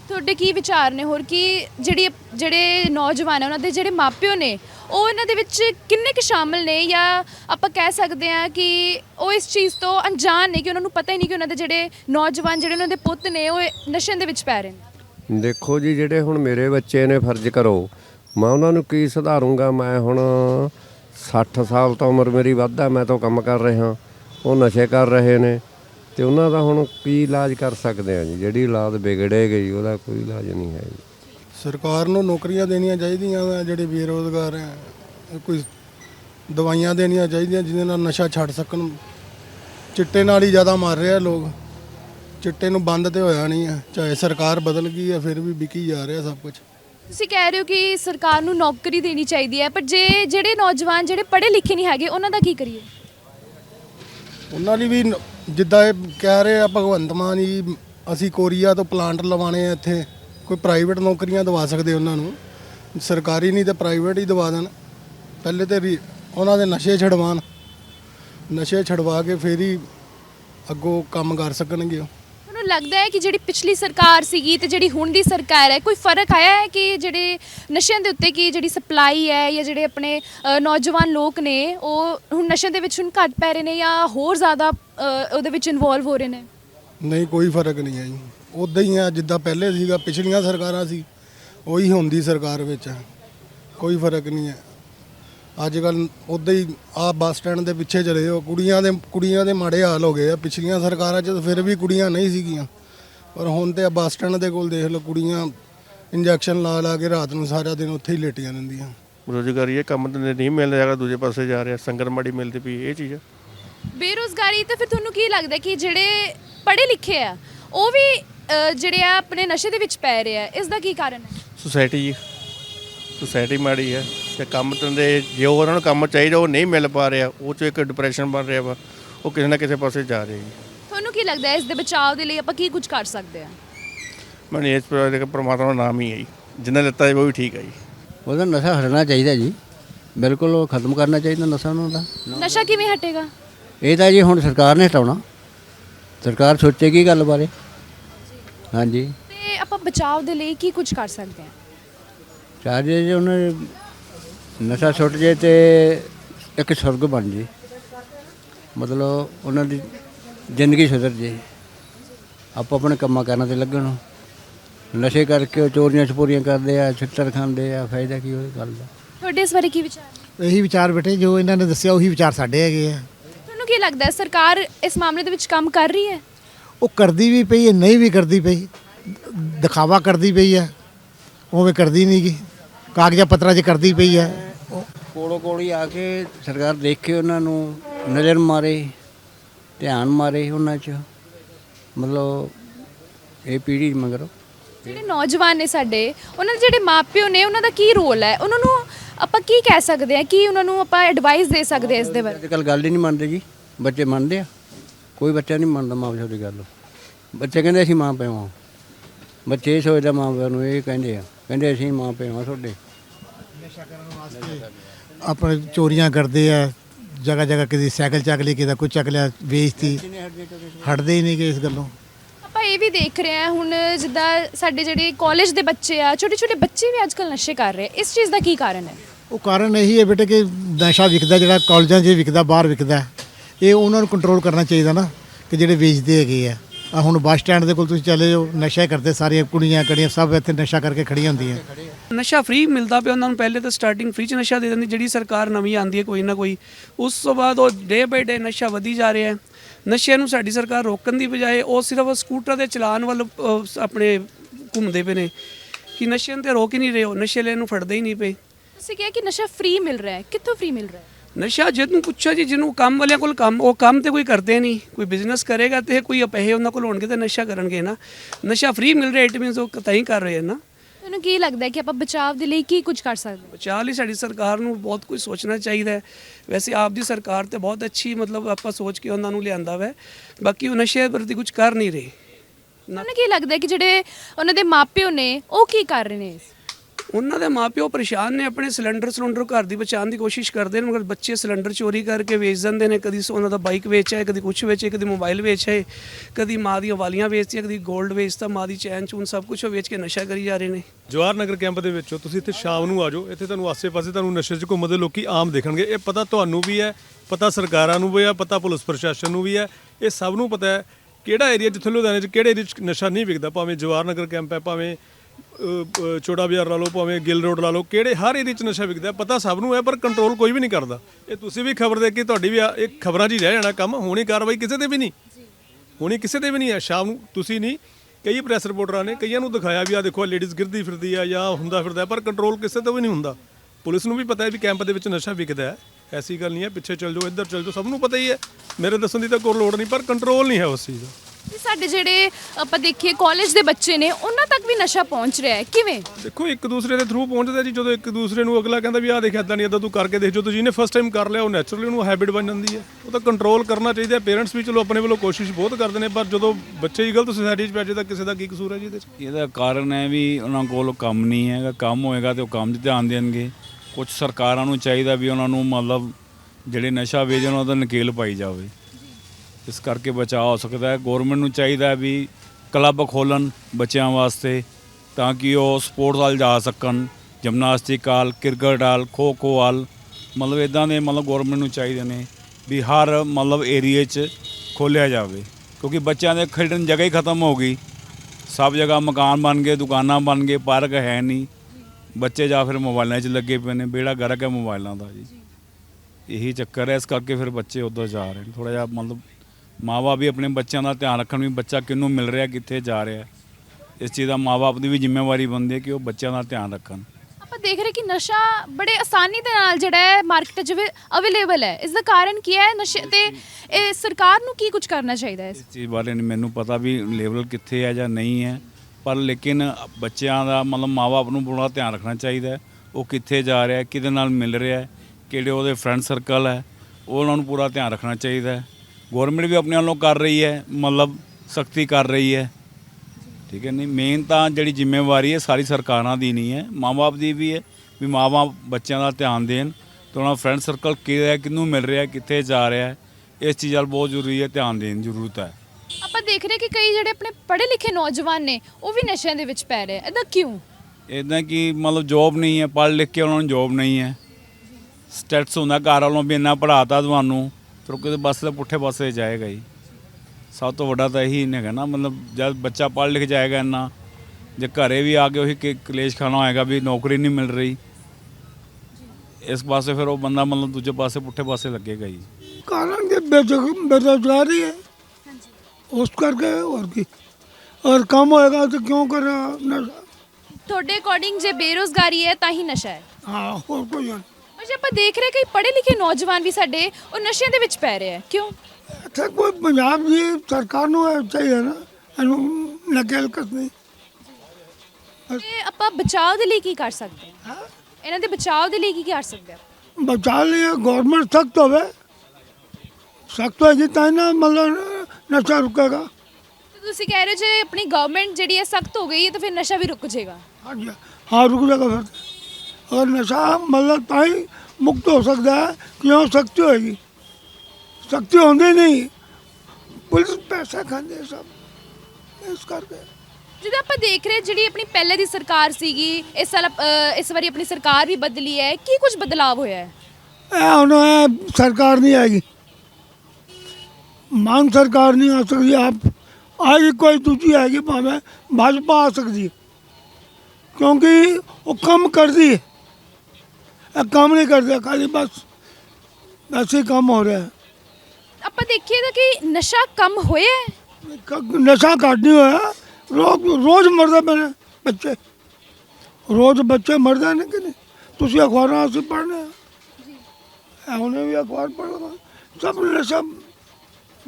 ਤੁਹਾਡੇ ਕੀ ਵਿਚਾਰ ਨੇ? ਹੋਰ ਕੀ ਜਿਹੜੀ ਜਿਹੜੇ ਨੌਜਵਾਨ ਹੈ ਉਹਨਾਂ ਦੇ ਜਿਹੜੇ ਮਾਪਿਓ ਨੇ ਉਹ ਇਹਨਾਂ ਦੇ ਵਿੱਚ ਕਿੰਨੇ ਕੁ ਸ਼ਾਮਲ ਨੇ ਜਾਂ ਆਪਾਂ ਕਹਿ ਸਕਦੇ ਹਾਂ ਕਿ ਉਹ ਇਸ ਚੀਜ਼ ਤੋਂ ਅਣਜਾਣ ਨੇ ਕਿ ਉਹਨਾਂ ਨੂੰ ਪਤਾ ਹੀ ਨਹੀਂ ਕਿ ਉਹਨਾਂ ਦੇ ਜਿਹੜੇ ਨੌਜਵਾਨ ਜਿਹੜੇ ਉਹਨਾਂ ਦੇ ਪੁੱਤ ਨੇ, ਉਹ ਨਸ਼ਿਆਂ ਦੇ ਵਿੱਚ ਪੈ ਰਹੇ ਨੇ। ਦੇਖੋ ਜੀ, ਜਿਹੜੇ ਹੁਣ ਮੇਰੇ ਬੱਚੇ ਨੇ, ਫਰਜ਼ ਕਰੋ, ਮੈਂ ਉਹਨਾਂ ਨੂੰ ਕੀ ਸੁਧਾਰੂੰਗਾ? ਮੈਂ ਹੁਣ 60 ਸਾਲ ਤੋਂ ਉਮਰ ਮੇਰੀ ਵੱਧ ਹੈ ਮੈਂ ਤਾਂ ਕੰਮ ਕਰ ਰਿਹਾ। ਉਹ ਨਸ਼ੇ ਕਰ ਰਹੇ ਨੇ। ਤੇ ਉਹਨਾਂ ਦਾ ਹੁਣ ਕੀ ਇਲਾਜ ਕਰ ਸਕਦੇ ਆ ਜੀ? ਜਿਹੜੀ ਔਲਾਦ ਵਿਗੜੇ ਗਈ, ਉਹਦਾ ਕੋਈ ਇਲਾਜ ਨਹੀਂ ਹੈ ਜੀ। ਸਰਕਾਰ ਨੂੰ ਨੌਕਰੀਆਂ ਦੇਣੀਆਂ ਚਾਹੀਦੀਆਂ ਵਾ ਜਿਹੜੇ ਬੇਰੋਜ਼ਗਾਰ ਇਹ ਕੋਈ ਦਵਾਈਆਂ ਦੇਣੀਆਂ ਚਾਹੀਦੀਆਂ ਜਿਹਦੇ ਨਾਲ ਨਸ਼ਾ ਛੱਡ ਸਕਣ। ਚਿੱਟੇ ਨਾਲ ਹੀ ਜ਼ਿਆਦਾ ਮਰ ਰਹੇ ਆ ਲੋਕ। ਚਿੱਟੇ ਨੂੰ ਬੰਦ ਤੇ ਹੋਇਆ ਨਹੀਂ ਹੈ ਚਾਹੇ ਸਰਕਾਰ ਬਦਲ ਗਈ ਹੈ ਫਿਰ ਵੀ ਵਿਕੀ ਜਾ ਰਿਹਾ ਸਭ ਕੁਝ ਤੁਸੀਂ ਕਹਿ ਰਹੇ ਹੋ ਕਿ ਸਰਕਾਰ ਨੂੰ ਨੌਕਰੀ ਦੇਣੀ ਚਾਹੀਦੀ ਹੈ ਪਰ ਜੇ ਜਿਹੜੇ ਨੌਜਵਾਨ ਜਿਹੜੇ ਪੜ੍ਹੇ ਲਿਖੇ ਨਹੀਂ ਹੈਗੇ ਉਹਨਾਂ ਦਾ ਕੀ ਕਰੀਏ? ਉਹਨਾਂ ਲਈ ਵੀ ਜਿੱਦਾਂ ਇਹ ਕਹਿ ਰਹੇ ਆ ਭਗਵੰਤ ਮਾਨ ਜੀ ਅਸੀਂ ਕੋਰੀਆ ਤੋਂ ਪਲਾਂਟ ਲਵਾਣੇ ਆ ਇੱਥੇ। ਕੋਈ ਪ੍ਰਾਈਵੇਟ ਨੌਕਰੀਆਂ ਦਵਾ ਸਕਦੇ ਉਹਨਾਂ ਨੂੰ। ਸਰਕਾਰੀ ਨਹੀਂ ਤੇ ਪ੍ਰਾਈਵੇਟ ਹੀ ਦਵਾ ਦੇਣ। ਪਹਿਲੇ ਤੇ ਰੀ- ਉਹਨਾਂ ਦੇ ਨਸ਼ੇ ਛਡਵਾਣ ਨਸ਼ੇ ਛਡਵਾ ਕੇ ਫੇਰ ਹੀ ਅੱਗੋਂ ਕੰਮ ਕਰ ਸਕਣਗੇ ਉਹ। ਤੁਹਾਨੂੰ ਲੱਗਦਾ ਹੈ ਕਿ ਜਿਹੜੀ ਪਿਛਲੀ ਸਰਕਾਰ ਸੀਗੀ ਤੇ ਜਿਹੜੀ ਹੁਣ ਦੀ ਸਰਕਾਰ ਹੈ ਕੋਈ ਫ਼ਰਕ ਆਇਆ ਹੈ ਕਿ ਜਿਹੜੇ ਨਸ਼ਿਆਂ ਦੇ ਉੱਤੇ ਕੀ ਜਿਹੜੀ ਸਪਲਾਈ ਹੈ ਜਾਂ ਜਿਹੜੇ ਆਪਣੇ ਅ, ਨੌਜਵਾਨ ਲੋਕ ਨੇ ਉਹ ਹੁਣ ਨਸ਼ਿਆਂ ਦੇ ਵਿੱਚ ਹੁਣ ਘੱਟ ਪੈ ਰਹੇ ਨੇ ਜਾਂ ਹੋਰ ਜ਼ਿਆਦਾ ਅ, ਉਹਦੇ ਵਿੱਚ ਇਨਵੋਲਵ ਹੋ ਰਹੇ ਨੇ? ਨਹੀਂ ਕੋਈ ਫ਼ਰਕ ਨਹੀਂ ਹੈ ਜੀ। ਉਦਾਂ ਹੀ ਆ ਜਿੱਦਾਂ ਪਹਿਲੇ ਸੀਗਾ ਪਿਛਲੀਆਂ ਸਰਕਾਰਾਂ ਸੀ ਉਹੀ ਹੁੰਦੀ ਸਰਕਾਰ ਵਿੱਚ। ਹੈ। ਕੋਈ ਫ਼ਰਕ ਨਹੀਂ ਹੈ। ਅੱਜ ਕੱਲ ਉਦਾਂ ਹੀ ਆ ਬੱਸ ਸਟੈਂਡ ਦੇ ਪਿੱਛੇ ਚਲੇ ਜਾਓ ਕੁੜੀਆਂ ਦੇ ਕੁੜੀਆਂ ਦੇ ਮਾੜੇ ਹਾਲ ਹੋ ਗਏ ਆ। ਪਿਛਲੀਆਂ ਸਰਕਾਰਾਂ 'ਚ ਤਾਂ ਫਿਰ ਵੀ ਕੁੜੀਆਂ ਨਹੀਂ ਸੀਗੀਆਂ। ਪਰ ਹੁਣ ਤੇ ਆ ਬੱਸ ਸਟੈਂਡ ਦੇ ਕੋਲ ਦੇਖ ਲਓ ਕੁੜੀਆਂ ਇੰਜੈਕਸ਼ਨ ਲਾ ਲਾ ਕੇ ਰਾਤ ਨੂੰ ਸਾਰਾ ਦਿਨ ਉੱਥੇ ਹੀ ਲੇਟੀਆਂ ਰਹਿੰਦੀਆਂ। ਰੋਜ਼ਗਾਰੀ ਇਹ ਕੰਮ ਤੇ ਨਹੀਂ ਮਿਲ ਰਿਹਾ ਦੂਜੇ ਪਾਸੇ ਜਾ ਰਿਹਾ ਸੰਗਰ ਮਾੜੀ ਮਿਲਦੀ ਪਈ ਇਹ ਚੀਜ਼ ਆ। ਬੇਰੋਜ਼ਗਾਰੀ ਤਾਂ ਫਿਰ ਤੁਹਾਨੂੰ ਕੀ ਲੱਗਦਾ ਕਿ ਜਿਹੜੇ ਪੜ੍ਹੇ ਲਿਖੇ ਆ ਉਹ ਵੀ ਅ, ਜਿਹੜੇ ਆ ਆਪਣੇ ਨਸ਼ੇ ਦੇ ਵਿੱਚ ਪੈ ਰਹੇ ਆ ਇਸ ਦਾ ਕੀ ਕਾਰਨ ਹੈ? ਸੁਸਾਇਟੀ ਜੀ ਸੁਸਾਇਟੀ ਮਾੜੀ ਹੈ ਤੇ ਕੰਮ ਧੰਦੇ ਜੋ ਉਹਨਾਂ ਨੂੰ ਕੰਮ ਚਾਹੀਦਾ ਉਹ ਨਹੀਂ ਮਿਲ ਪਾ ਰਿਹਾ ਉਹ ਚ ਇੱਕ ਡਿਪਰੈਸ਼ਨ ਬਣ ਰਿਹਾ ਵਾ ਉਹ ਕਿਸੇ ਨਾ ਕਿਸੇ ਪਾਸੇ ਜਾ ਰਿਹਾ ਜੀ ਤੁਹਾਨੂੰ ਕੀ ਲੱਗਦਾ ਹੈ ਇਸ ਦੇ ਬਚਾਅ ਦੇ ਲਈ ਆਪਾਂ ਕੀ ਕੁਝ ਕਰ ਸਕਦੇ ਆ ਮੈਨੂੰ ਇਸ ਪਰ ਦੇ ਪ੍ਰਮਾਤਮਾ ਦਾ ਨਾਮ ਹੀ ਹੈ ਜੀ ਜਿੰਨਾ ਉਹ ਵੀ ਠੀਕ ਹੈ ਜੀ। ਉਹਦਾ ਨਸ਼ਾ ਹਟਣਾ ਚਾਹੀਦਾ ਜੀ ਬਿਲਕੁਲ ਉਹ ਖਤਮ ਕਰਨਾ ਚਾਹੀਦਾ ਨਸ਼ਾ ਉਹਨਾਂ ਦਾ। ਨਸ਼ਾ ਕਿਵੇਂ ਹਟੇਗਾ? ਇਹ ਤਾਂ ਜੀ ਹੁਣ ਸਰਕਾਰ ਨੇ ਹਟਾਉਣਾ ਸਰਕਾਰ ਸੋਚੇਗੀ ਗੱਲ ਬਾਰੇ। ਹਾਂਜੀ। ਤੇ ਆਪਾਂ ਬਚਾਅ ਦੇ ਲਈ ਕੀ ਕੁਝ ਕਰ ਸਕਦੇ ਹਾਂ? ਚਾਹੇ ਜੇ ਉਹਨਾਂ ਨਸ਼ਾ ਛੁੱਟ ਜੇ ਤੇ ਇੱਕ ਸੁਰਗ ਬਣ ਜੇ। ਮਤਲਬ ਉਹਨਾਂ ਦੀ ਜ਼ਿੰਦਗੀ ਸੁਧਰ ਜੇ। ਆਪੋ ਆਪਣੇ ਕੰਮਾਂ ਕਰਨਾ ਤੇ ਲੱਗਣ। ਨਸ਼ੇ ਕਰਕੇ ਚੋਰੀਆਂ ਚਪੋਰੀਆਂ ਕਰਦੇ ਆ ਛਿੱਤਰ ਖਾਂਦੇ ਆ ਫਾਇਦਾ ਕੀ ਉਹਦੀ ਗੱਲ ਦਾ? ਤੁਹਾਡੇ ਇਸ ਬਾਰੇ ਕੀ ਵਿਚਾਰ ਇਹੀ ਵਿਚਾਰ ਬੇਟੇ ਜੋ ਇਹਨਾਂ ਨੇ ਦੱਸਿਆ ਉਹੀ ਵਿਚਾਰ ਸਾਡੇ ਹੈਗੇ ਆ। ਤੁਹਾਨੂੰ ਕੀ ਲੱਗਦਾ ਹੈ ਸਰਕਾਰ ਇਸ ਮਾਮਲੇ ਦੇ ਵਿੱਚ ਕੰਮ ਕਰ ਰਹੀ ਹੈ? ਉਹ ਕਰਦੀ ਵੀ ਪਈ ਹੈ ਨਹੀਂ ਵੀ ਕਰਦੀ ਪਈ ਦਿਖਾਵਾ ਕਰਦੀ ਪਈ ਹੈ। ਉਵੇਂ ਕਰਦੀ ਨਹੀਂ ਗੀ। ਕਾਗਜ਼ਾਂ ਪੱਤਰਾਂ 'ਚ ਕਰਦੀ ਪਈ ਹੈ। ਉਹ ਕੋਲੋਂ ਕੋਲ ਆ ਕੇ ਸਰਕਾਰ ਦੇਖੇ ਉਹਨਾਂ ਨੂੰ ਨਜ਼ਰ ਮਾਰੇ ਧਿਆਨ ਮਾਰੇ ਉਹਨਾਂ 'ਚ। ਮਤਲਬ ਇਹ ਪੀੜ੍ਹੀ ਮਗਰ। ਜਿਹੜੇ ਨੌਜਵਾਨ ਨੇ ਸਾਡੇ ਉਹਨਾਂ ਦੇ ਜਿਹੜੇ ਮਾਪਿਓ ਨੇ ਉਹਨਾਂ ਦਾ ਕੀ ਰੋਲ ਹੈ? ਉਹਨਾਂ ਨੂੰ ਆਪਾਂ ਕੀ ਕਹਿ ਸਕਦੇ ਆ ਕੀ ਉਹਨਾਂ ਨੂੰ ਆਪਾਂ ਐਡਵਾਈਸ ਦੇ ਸਕਦੇ ਆ ਇਸ ਦੇ ਬਾਰੇ? ਅੱਜ ਕੱਲ ਗੱਲ ਹੀ ਨਹੀਂ ਮੰਨਦੇ ਜੀ। ਬੱਚੇ ਮੰਨਦੇ ਆ। ਕੋਈ ਬੱਚਾ ਨਹੀਂ ਮੰਨਦਾ ਮਾਂ ਪਿਓ ਦੀ ਗੱਲ। ਬੱਚੇ ਕਹਿੰਦੇ ਅਸੀਂ ਮਾਂ ਪਿਓ ਹਾਂ। ਬੱਚੇ ਇਹ ਸੋਚਦਾ ਮਾਂ ਪਿਓ ਨੂੰ ਇਹ ਕਹਿੰਦੇ ਆ। ਕਹਿੰਦੇ ਅਸੀਂ ਮਾਂ ਪਿਓ ਹਾਂ ਤੁਹਾਡੇ। ਆਪਣੇ ਚੋਰੀਆਂ ਕਰਦੇ ਆ। ਜਗ੍ਹਾ ਜਗ੍ਹਾ ਕਿਸੇ ਸਾਈਕਲ ਚੱਕ ਲਈ ਕਿਸੇ ਕੁਝ ਚੱਕ ਲਿਆ ਵੇਚਤੀ। ਹਟਦੇ ਹੀ ਨਹੀਂ ਕਿ ਇਸ ਗੱਲੋਂ। ਆਪਾਂ ਇਹ ਵੀ ਦੇਖ ਰਹੇ ਹਾਂ ਹੁਣ ਜਿੱਦਾਂ ਸਾਡੇ ਜਿਹੜੇ ਕਾਲਜ ਦੇ ਬੱਚੇ ਆ ਛੋਟੇ ਛੋਟੇ ਬੱਚੇ ਵੀ ਅੱਜਕੱਲ ਨਸ਼ੇ ਕਰ ਰਹੇ। ਇਸ ਚੀਜ਼ ਦਾ ਕੀ ਕਾਰਨ ਹੈ? ਉਹ ਕਾਰਨ ਇਹੀ ਹੈ ਬੇਟੇ ਕਿ ਨਸ਼ਾ ਵਿਕਦਾ ਜਿਹੜਾ ਕਾਲਜਾਂ 'ਚ ਵਿਕਦਾ ਬਾਹਰ ਵਿਕਦਾ। ਇਹ ਉਹਨਾਂ ਨੂੰ ਕੰਟਰੋਲ ਕਰਨਾ ਚਾਹੀਦਾ ਨਾ ਕਿ ਜਿਹੜੇ ਵੇਚਦੇ ਹੈਗੇ ਆ। ਆ ਹੁਣ ਬੱਸ ਸਟੈਂਡ ਦੇ ਕੋਲ ਤੁਸੀਂ ਚਲੇ ਜਾਓ ਨਸ਼ਾ ਕਰਦੇ ਸਾਰੀਆਂ ਕੁੜੀਆਂ ਕੜੀਆਂ ਸਭ ਇੱਥੇ ਨਸ਼ਾ ਕਰਕੇ ਖੜੀਆਂ ਹੁੰਦੀਆਂ। ਨਸ਼ਾ ਫ੍ਰੀ ਮਿਲਦਾ ਪਿਆ ਉਹਨਾਂ ਨੂੰ ਪਹਿਲੇ ਤਾਂ ਸਟਾਰਟਿੰਗ ਫ੍ਰੀ ਚ ਨਸ਼ਾ ਦੇ ਦਿੰਦੀ ਜਿਹੜੀ ਸਰਕਾਰ ਨਵੀਂ ਆਂਦੀ ਹੈ ਕੋਈ ਨਾ ਕੋਈ। ਉਸ ਤੋਂ ਬਾਅਦ ਉਹ ਡੇ ਬਾਈ ਡੇ ਨਸ਼ਾ ਵਧੀ ਜਾ ਰਿਹਾ ਹੈ। ਨਸ਼ੇ ਨੂੰ ਸਾਡੀ ਸਰਕਾਰ ਰੋਕਣ ਦੀ ਬਜਾਏ ਉਹ ਸਿਰਫ ਸਕੂਟਰ ਦੇ ਚਲਾਨ ਵੱਲ ਅਹ, ਆਪਣੇ ਘੁੰਮਦੇ ਪਏ ਨੇ। ਕਿ ਨਸ਼ੇ ਨੂੰ ਤੇ ਰੋਕ ਹੀ ਨਹੀਂ ਰਹੇ ਉਹ ਨਸ਼ੇ ਲੈਣ ਨੂੰ ਫੜਦੇ ਹੀ ਨਹੀਂ ਪਏ। ਤੁਸੀਂ ਕਿਹਾ ਕਿ ਨਸ਼ਾ ਫ੍ਰੀ ਮਿਲ ਰਿਹਾ ਹੈ। ਕਿੱਥੋਂ ਫ੍ਰੀ ਮਿਲ ਰਿਹਾ ਹੈ? ਨਸ਼ਾ ਜਿਹਨੂੰ ਪੁੱਛੋ ਜੀ ਜਿਹਨੂੰ ਕੰਮ ਵਾਲਿਆਂ ਕੋਲ ਕੰਮ ਉਹ ਕੰਮ ਤੇ ਕੋਈ ਕਰਦੇ ਨਹੀਂ ਕੋਈ ਬਿਜ਼ਨਸ ਕਰੇਗਾ ਤੇ ਕੋਈ ਪੈਸੇ ਉਹਨਾਂ ਕੋਲ ਹੋਣਗੇ ਤੇ ਨਸ਼ਾ ਕਰਨਗੇ ਨਾ। ਨਸ਼ਾ ਫ੍ਰੀ ਮਿਲ ਰਿਹਾ ਇਟ ਮੀਨਸ ਉਹ ਕਤਾਈ ਕਰ ਰਹੇ ਨਾ। ਤੁਹਾਨੂੰ ਕੀ ਲੱਗਦਾ ਹੈ ਕਿ ਆਪਾਂ ਬਚਾਅ ਦੇ ਲਈ ਕੀ ਕੁਝ ਕਰ ਸਕਦੇ? ਹਾਂ ਬਚਾਅ ਲਈ ਸਾਡੀ ਸਰਕਾਰ ਨੂੰ ਬਹੁਤ ਕੁਝ ਸੋਚਣਾ ਚਾਹੀਦਾ ਹੈ। ਵੈਸੇ ਆਪ ਦੀ ਸਰਕਾਰ ਤੇ ਬਹੁਤ ਅੱਛੀ ਮਤਲਬ ਆਪਾਂ ਸੋਚ ਕੇ ਉਹਨਾਂ ਨੂੰ ਲਿਆਂਦਾ ਵੈ। ਬਾਕੀ ਉਹ ਨਸ਼ੇ ਪ੍ਰਤੀ ਕੁਝ ਕਰ ਨਹੀਂ ਰਹੇ। ਤੁਹਾਨੂੰ ਕੀ ਲੱਗਦਾ ਹੈ ਕਿ ਜਿਹੜੇ ਉਹਨਾਂ ਦੇ ਮਾਪਿਓ ਨੇ ਉਹ ਕੀ ਕਰ ਰਹੇ ਨੇ ਉਹਨਾਂ ਦੇ ਮਾਪਿਓ ਪਰੇਸ਼ਾਨ ਨੇ, ਆਪਣੇ ਸਿਲੰਡਰ ਸਿਲੰਡਰ ਘਰ ਦੀ ਬਚਾਉਣ ਦੀ ਕੋਸ਼ਿਸ਼ ਕਰਦੇ ਨੇ, ਮਗਰ ਬੱਚੇ ਸਿਲੰਡਰ ਚੋਰੀ ਕਰਕੇ ਵੇਚ ਦਿੰਦੇ ਨੇ। ਕਦੀ ਉਹਨਾਂ ਦਾ ਬਾਈਕ ਵੇਚਿਆ, ਕਦੀ ਕੁਝ ਵੇਚੇ ਕਦੀ ਮੋਬਾਈਲ ਵੇਚੇ ਕਦੀ ਮਾਂ ਦੀਆਂ ਵਾਲੀਆਂ ਵੇਚਤੀਆਂ, ਕਦੀ 골ਡ ਵੇਚਤਾ, ਮਾਂ ਦੀ ਚੈਨ ਚੂਨ ਸਭ ਕੁਝ ਵੇਚ ਕੇ ਨਸ਼ਾ ਕਰੀ ਜਾ ਰਹੇ ਨੇ। ਜਵਾਹਰ ਨਗਰ ਕੈਂਪ ਦੇ ਵਿੱਚੋਂ ਤੁਸੀਂ ਇੱਥੇ ਸ਼ਾਮ ਨੂੰ ਆ ਜਾਓ। ਇੱਥੇ ਤੁਹਾਨੂੰ ਆਸੇ-ਪਾਸੇ ਤੁਹਾਨੂੰ ਨਸ਼ੇ 'ਚ ਘੁੰਮਦੇ ਲੋਕੀ ਆਮ ਦੇਖਣਗੇ। ਇਹ ਪਤਾ ਤੁਹਾਨੂੰ ਵੀ ਹੈ, ਪਤਾ ਸਰਕਾਰਾਂ ਨੂੰ ਵੀ ਹੈ, ਪਤਾ ਪੁਲਿਸ ਪ੍ਰਸ਼ਾਸਨ ਨੂੰ ਵੀ ਹੈ। ਇਹ ਸਭ ਨੂੰ ਪਤਾ ਹੈ ਕਿਹੜਾ ਏਰੀਆ ਜਿੱਥੇ ਲੁਧਿਆਣੇ 'ਚ ਕਿਹੜੇ ਏਰੀਆ 'ਚ ਨਸ਼ਾ ਨਹੀਂ ਵਿਕਦਾ, ਭਾਵੇਂ ਜਵਾਹਰ ਨਗਰ ਕੈਂਪ ਹੈ, ਭਾਵੇਂ ਚੋੜਾ ਬਾਜ਼ਾਰ ਲਾ ਲਓ ਭਾਵੇਂ ਗਿੱਲ ਰੋਡ ਲਾ ਲਓ ਕਿਹੜੇ ਹਰ ਏਰੀਆ 'ਚ ਨਸ਼ਾ ਵਿਕਦਾ ਪਤਾ ਸਭ ਨੂੰ ਹੈ ਪਰ ਕੰਟਰੋਲ ਕੋਈ ਵੀ ਨਹੀਂ ਕਰਦਾ। ਇਹ ਤੁਸੀਂ ਵੀ ਖਬਰ ਦੇ ਕੇ ਤੁਹਾਡੀ ਵੀ ਆ- ਇਹ ਖਬਰਾਂ 'ਚ ਹੀ ਰਹਿ ਜਾਣਾ ਕੰਮ ਹੋਣੀ ਕਾਰਵਾਈ ਕਿਸੇ ਤੇ ਵੀ ਨਹੀਂ। ਹੁਣ ਕਿਸੇ ਦੇ ਵੀ ਨਹੀਂ ਹੈ ਸ਼ਾਮ ਨੂੰ ਤੁਸੀਂ ਨਹੀਂ ਕਈ ਪ੍ਰੈਸ ਰਿਪੋਰਟਰਾਂ ਨੇ ਕਈਆਂ ਨੂੰ ਦਿਖਾਇਆ ਵੀ ਆ ਦੇਖੋ ਲੇਡੀਜ਼ ਗਿਰਦੀ ਫਿਰਦੀ ਆ ਜਾਂ ਹੁੰਦਾ ਫਿਰਦਾ ਹੈ, ਪਰ ਕੰਟਰੋਲ ਕਿਸੇ ਤੋਂ ਵੀ ਨਹੀਂ ਹੁੰਦਾ। ਪੁਲਿਸ ਨੂੰ ਵੀ ਪਤਾ ਹੈ ਵੀ ਕੈਂਪ ਦੇ ਵਿੱਚ ਨਸ਼ਾ ਵਿਕਦਾ ਹੈ ਐਸੀ ਗੱਲ ਨਹੀਂ ਹੈ ਪਿੱਛੇ ਚੱਲ ਜਾਓ ਇੱਧਰ ਚੱਲ ਜਾਓ ਸਭ ਨੂੰ ਪਤਾ ਹੀ ਹੈ। ਮੇਰੇ ਦੱਸਣ ਦੀ ਤਾਂ ਕੋਈ ਲੋੜ ਨਹੀਂ ਪਰ ਕੰਟਰੋਲ ਨਹੀਂ ਹੈ ਉਸ ਚੀਜ਼ ਦਾ। ਤੇ ਸਾਡੇ ਜਿਹੜੇ ਆਪਾਂ ਦੇਖੀਏ ਕਾਲਜ ਦੇ ਬੱਚੇ ਨੇ ਉਹਨਾਂ ਤੱਕ ਵੀ ਨਸ਼ਾ ਪਹੁੰਚ ਰਿਹਾ ਹੈ। ਕਿਵੇਂ? ਦੇਖੋ ਇੱਕ ਦੂਸਰੇ ਦੇ ਥਰੂ ਪਹੁੰਚਦਾ ਜੀ ਜਦੋਂ ਇੱਕ ਦੂਸਰੇ ਨੂੰ ਅਗਲਾ ਕਹਿੰਦਾ ਵੀ ਆਹ ਦੇਖ ਇਦਾਂ ਨਹੀਂ ਇਦਾਂ ਤੂੰ ਕਰਕੇ ਦੇਖ ਜਦੋਂ ਜਿਹਨੇ ਫਸਟ ਟਾਈਮ ਕਰ ਲਿਆ ਉਹ ਨੈਚੁਰਲੀ ਉਹਨੂੰ ਹੈਬਿਟ ਬਣ ਜਾਂਦੀ ਹੈ। ਉਹ ਤਾਂ ਕੰਟਰੋਲ ਕਰਨਾ ਚਾਹੀਦਾ ਪੇਰੈਂਟਸ ਵੀ ਚਲੋ ਆਪਣੇ ਵੱਲੋਂ ਕੋਸ਼ਿਸ਼ ਬਹੁਤ ਕਰਦੇ ਨੇ ਪਰ ਜਦੋਂ ਬੱਚੇ ਹੀ ਗਲਤ ਸੁਸਾਇਟੀ 'ਚ ਪੈ ਜਾਏ ਤਾਂ ਕਿਸੇ ਦਾ ਕੀ ਕਸੂਰ ਹੈ ਜੀ ਇਹਦੇ 'ਚ? ਇਹਦਾ ਕਾਰਨ ਹੈ ਵੀ ਉਹਨਾਂ ਕੋਲ ਕੰਮ ਨਹੀਂ ਹੈਗਾ ਕੰਮ ਹੋਏਗਾ ਤੇ ਉਹ ਕੰਮ 'ਤੇ ਧਿਆਨ ਦੇਣਗੇ। ਕੁਝ ਸਰਕਾਰਾਂ ਨੂੰ ਚਾਹੀਦਾ ਵੀ ਉਹਨਾਂ ਨੂੰ ਮਤਲਬ ਜਿਹੜੇ ਨਸ਼ਾ ਵੇਚਣ ਉਹਨਾਂ ਦਾ ਨਕੇਲ ਪਾਈ ਜਾਵੇ। ਇਸ ਕਰਕੇ ਬਚਾਅ ਹੋ ਸਕਦਾ ਹੈ। ਗਵਰਨਮੈਂਟ ਨੂੰ ਚਾਹੀਦਾ ਹੈ ਵੀ ਕਲੱਬ ਖੋਲਣ ਬੱਚਿਆਂ ਵਾਸਤੇ ਤਾਂ ਕਿ ਉਹ ਸਪੋਰਟਸ ਵੱਲ ਜਾ ਸਕਣ। ਜਿਮਨਾਸਟਿਕ ਹਾਲ ਕ੍ਰਿਕਟ ਹਾਲ ਖੋ ਖੋ ਹਾਲ ਮਤਲਬ ਇਦਾਂ ਦੇ ਮਤਲਬ ਗਵਰਨਮੈਂਟ ਨੂੰ ਚਾਹੀਦੇ ਨੇ ਵੀ ਹਰ ਮਤਲਬ ਏਰੀਏ 'ਚ ਖੋਲਿਆ ਜਾਵੇ। ਕਿਉਂਕਿ ਬੱਚਿਆਂ ਦੇ ਖੇਡਣ ਜਗ੍ਹਾ ਹੀ ਖਤਮ ਹੋ ਗਈ। ਸਭ ਜਗ੍ਹਾ ਮਕਾਨ ਬਣ ਗਏ ਦੁਕਾਨਾਂ ਬਣ ਗਏ ਪਾਰਕ ਹੈ ਨਹੀਂ। ਬੱਚੇ ਜਾਂ ਫਿਰ ਮੋਬਾਈਲਾਂ 'ਚ ਲੱਗੇ ਪਏ ਨੇ ਬੇੜਾ ਗਰਕ ਹੈ ਮੋਬਾਈਲਾਂ ਦਾ ਜੀ। ਇਹੀ ਚੱਕਰ ਹੈ ਇਸ ਕਰਕੇ ਫਿਰ ਬੱਚੇ ਉੱਧਰ ਜਾ ਰਹੇ ਨੇ। ਥੋੜਾ ਜਿਹਾ ਮਤਲਬ ਮਾਵਾ ਵੀ ਆਪਣੇ ਬੱਚਿਆਂ ਦਾ ਧਿਆਨ ਰੱਖਣ ਵੀ ਬੱਚਾ ਕਿਹਨੂੰ ਮਿਲ ਰਿਹਾ ਕਿੱਥੇ ਜਾ ਰਿਹਾ। ਇਸ ਚੀਜ਼ ਦਾ ਮਾਪੇ ਦੀ ਵੀ ਜ਼ਿੰਮੇਵਾਰੀ ਬਣਦੀ ਹੈ ਕਿ ਉਹ ਬੱਚਿਆਂ ਦਾ ਧਿਆਨ ਰੱਖਣ। ਆਪਾਂ ਦੇਖ ਰਹੇ ਕਿ ਨਸ਼ਾ ਬੜੇ ਆਸਾਨੀ ਦੇ ਨਾਲ ਜਿਹੜਾ ਹੈ ਮਾਰਕੀਟ 'ਚ ਅਵੇਲੇਬਲ ਹੈ। ਇਸ ਦਾ ਕਾਰਨ ਕੀ ਹੈ? ਨਸ਼ੇ ਤੇ ਇਹ ਸਰਕਾਰ ਨੂੰ ਕੀ ਕੁਝ ਕਰਨਾ ਚਾਹੀਦਾ ਹੈ ਇਸ ਚੀਜ਼ ਬਾਰੇ ਨਹੀਂ ਮੈਨੂੰ ਪਤਾ ਵੀ ਲੈਵਲ ਕਿੱਥੇ ਹੈ ਜਾਂ ਨਹੀਂ ਹੈ ਪਰ ਲੇਕਿਨ ਬੱਚਿਆਂ ਦਾ ਮਤਲਬ ਮਾਪੇ ਨੂੰ ਬੜਾ ਧਿਆਨ ਰੱਖਣਾ ਚਾਹੀਦਾ ਹੈ। ਉਹ ਕਿੱਥੇ ਜਾ ਰਿਹਾ ਕਿਹਦੇ ਨਾਲ ਮਿਲ ਰਿਹਾ ਕਿਹੜੇ ਉਹਦੇ ਫਰੈਂਡ ਸਰਕਲ ਹੈ ਉਹ ਉਹਨਾਂ ਨੂੰ ਪੂਰਾ ਧਿਆਨ ਰੱਖਣਾ ਚਾਹੀਦਾ ਹੈ। ਗਵਰਨਮੈਂਟ ਵੀ ਆਪਣੇ ਵੱਲੋਂ ਕਰ ਰਹੀ ਹੈ ਮਤਲਬ ਸਖਤੀ ਕਰ ਰਹੀ ਹੈ। ਠੀਕ ਹੈ ਨਹੀਂ? ਮੇਨ ਤਾਂ ਜਿਹੜੀ ਜ਼ਿੰਮੇਵਾਰੀ ਹੈ ਸਾਰੀ ਸਰਕਾਰਾਂ ਦੀ ਨਹੀਂ ਹੈ। ਮਾਪੇ ਦੀ ਵੀ ਹੈ ਵੀ ਮਾਪੇ ਬੱਚਿਆਂ ਦਾ ਧਿਆਨ ਦੇਣ ਤੇ ਉਹਨਾਂ ਫਰੈਂਡ ਸਰਕਲ ਕਿਹਦਾ ਹੈ ਕਿਹਨੂੰ ਮਿਲ ਰਿਹਾ ਕਿੱਥੇ ਜਾ ਰਿਹਾ ਇਸ ਚੀਜ਼ ਵੱਲ ਬਹੁਤ ਜ਼ਰੂਰੀ ਹੈ ਧਿਆਨ ਦੇਣ ਜ਼ਰੂਰਤ ਹੈ। ਆਪਾਂ ਦੇਖ ਰਹੇ ਕਿ ਕਈ ਜਿਹੜੇ ਆਪਣੇ ਪੜ੍ਹੇ ਲਿਖੇ ਨੌਜਵਾਨ ਨੇ ਉਹ ਵੀ ਨਸ਼ਿਆਂ ਦੇ ਵਿੱਚ ਪੈ ਰਹੇ ਇਹਦਾ ਕਿਉਂ? ਇਦਾਂ ਕਿ ਮਤਲਬ ਜੋਬ ਨਹੀਂ ਹੈ ਪੜ੍ਹ ਲਿਖ ਕੇ ਉਹਨਾਂ ਨੂੰ ਜੋਬ ਨਹੀਂ ਹੈ। ਸਟੈਟਸ ਹੁੰਦਾ ਘਰ ਵਾਲੋਂ ਵੀ ਇੰਨਾ ਪੜਾਤਾ ਤੁਹਾਨੂੰ। ਫਿਰ ਉਹ ਕਿਤੇ ਬੱਸ ਦੇ ਪੁੱਠੇ ਪਾਸੇ ਜਾਏਗਾ ਹੀ ਸਭ ਤੋਂ ਵੱਡਾ ਤਾਂ ਇਹੀ ਹੈਗਾ ਨਾ ਮਤਲਬ ਜਦ ਬੱਚਾ ਪੜ੍ਹ ਲਿਖ ਜਾਏਗਾ ਇੰਨਾ ਜੇ ਘਰੇ ਵੀ ਆ ਕੇ ਉਹੀ ਕਿ- ਕਲੇਸ਼ ਖਾਣਾ ਹੋਏਗਾ ਵੀ ਨੌਕਰੀ ਨਹੀਂ ਮਿਲ ਰਹੀ ਇਸ ਪਾਸੇ ਫਿਰ ਉਹ ਬੰਦਾ ਮਤਲਬ ਦੂਜੇ ਪਾਸੇ ਪੁੱਠੇ ਪਾਸੇ ਲੱਗੇਗਾ ਹੀ कारण के बेरोज- बेरोजगारी है उस करके और की और कम होएगा तो क्यों कर नशा ਤੁਹਾਡੇ ਅਕੋਰਡਿੰਗ ਜੇ ਬੇਰੋਜ਼ਗਾਰੀ ਹੈ ਤਾਂ ਹੀ ਨਸ਼ਾ ਹੈ हाँ और कोई नहीं ਪਰ ਜੇ ਆਪਾਂ ਦੇਖ ਰਹੇ ਕਈ ਪੜ੍ਹੇ ਲਿਖੇ ਨੌਜਵਾਨ ਵੀ ਸਾਡੇ ਉਹ ਨਸ਼ਿਆਂ ਦੇ ਵਿੱਚ ਪੈ ਰਹੇ ਹੈ ਕਿਉਂ? ਇੱਥੇ ਕੋਈ ਪੰਜਾਬ ਦੀ ਸਰਕਾਰ ਨੂੰ ਇਹ ਚਾਹੀਦਾ ਨਾ ਇਹਨੂੰ ਨਕੇਲ ਕਸਨੀ ਤੇ ਆਪਾਂ ਬਚਾਅ ਦੇ ਲਈ ਕੀ ਕਰ ਸਕਦੇ ਹਾਂ? ਇਹਨਾਂ ਦੇ ਬਚਾਅ ਦੇ ਲਈ ਕੀ ਕਰ ਸਕਦੇ ਹਾਂ? ਬਚਾ ਲਈ ਗਵਰਨਮੈਂਟ ਸਖਤ ਹੋਵੇ। ਸਖਤ ਹੋਏਗੀ ਤਾਂ ਹੀ ਨਾ ਮਤਲਬ ਨਸ਼ਾ ਰੁਕੇਗਾ। ਤੇ ਤੁਸੀਂ ਕਹਿ ਰਹੇ ਹੋ ਜੇ ਆਪਣੀ ਗਵਰਨਮੈਂਟ ਜਿਹੜੀ ਹੈ ਸਖਤ ਹੋ ਗਈ ਹੈ ਤਾਂ ਫਿਰ ਨਸ਼ਾ ਵੀ ਰੁਕ ਜਾਏਗਾ। ਹਾਂਜੀ ਹਾਂ ਰੁਕ ਜਾਏਗਾ ਫਿਰ। ਔਰ ਨਸ਼ਾ ਮਤਲਬ ਤਾਂ ਹੀ ਮੁਕਤ ਹੋ ਸਕਦਾ ਹੈ। ਕਿਉਂ? ਸਖਤੀ ਹੋਏਗੀ। ਸਖਤੀ ਹੁੰਦੀ ਨਹੀਂ। ਪੁਲਿਸ ਪੈਸਾ ਖਾਂਦੇ ਸਭ। ਇਸ ਕਰਕੇ। ਜਿੱਦਾਂ ਆਪਾਂ ਦੇਖ ਰਹੇ ਜਿਹੜੀ ਆਪਣੀ ਪਹਿਲੇ ਦੀ ਸਰਕਾਰ ਸੀਗੀ ਇਸ ਸਾਲ ਅ, ਇਸ ਵਾਰੀ ਆਪਣੀ ਸਰਕਾਰ ਵੀ ਬਦਲੀ ਹੈ। ਕੀ ਕੁਝ ਬਦਲਾਅ ਹੋਇਆ ਹੈ? ਇਹ ਹੁਣ ਇਹ ਸਰਕਾਰ ਨਹੀਂ ਆਏਗੀ। ਮਾਨ ਸਰਕਾਰ ਨਹੀਂ ਆ ਸਕਦੀ। ਆਪ ਆਈ ਕੋਈ ਦੂਜੀ ਆਏਗੀ ਭਾਵੇਂ ਭਾਜਪਾ ਆ ਸਕਦੀ। ਹੈ ਕਿਉਂਕਿ ਉਹ ਕੰਮ ਕਰਦੀ ਹੈ। ਇਹ ਕੰਮ ਨਹੀਂ ਕਰਦੇ ਖਾਲੀ ਬਸ ਵੈਸੇ ਹੀ ਕੰਮ ਹੋ ਰਿਹਾ। ਹੈ ਆਪਾਂ ਦੇਖੀਏ ਤਾਂ ਕਿ ਨਸ਼ਾ ਕਮ ਹੋਇਆ ਹੈ। ਕ- ਨਸ਼ਾ ਘੱਟ ਨਹੀਂ ਹੋਇਆ। ਰੋਜ਼ ਰੋਜ਼ ਮਰਦੇ ਪਏ ਨੇ ਬੱਚੇ। ਰੋਜ਼ ਬੱਚੇ ਮਰਦੇ ਨੇ ਕਿ ਨਹੀਂ? ਤੁਸੀਂ ਅਖਬਾਰਾਂ ਅਸੀਂ ਪੜ੍ਹਨੇ ਆ। ਇਹ ਹੁਣੇ ਵੀ ਅਖਬਾਰ ਪੜ੍ਹਨਾ ਸਭ ਨਸ਼ਾ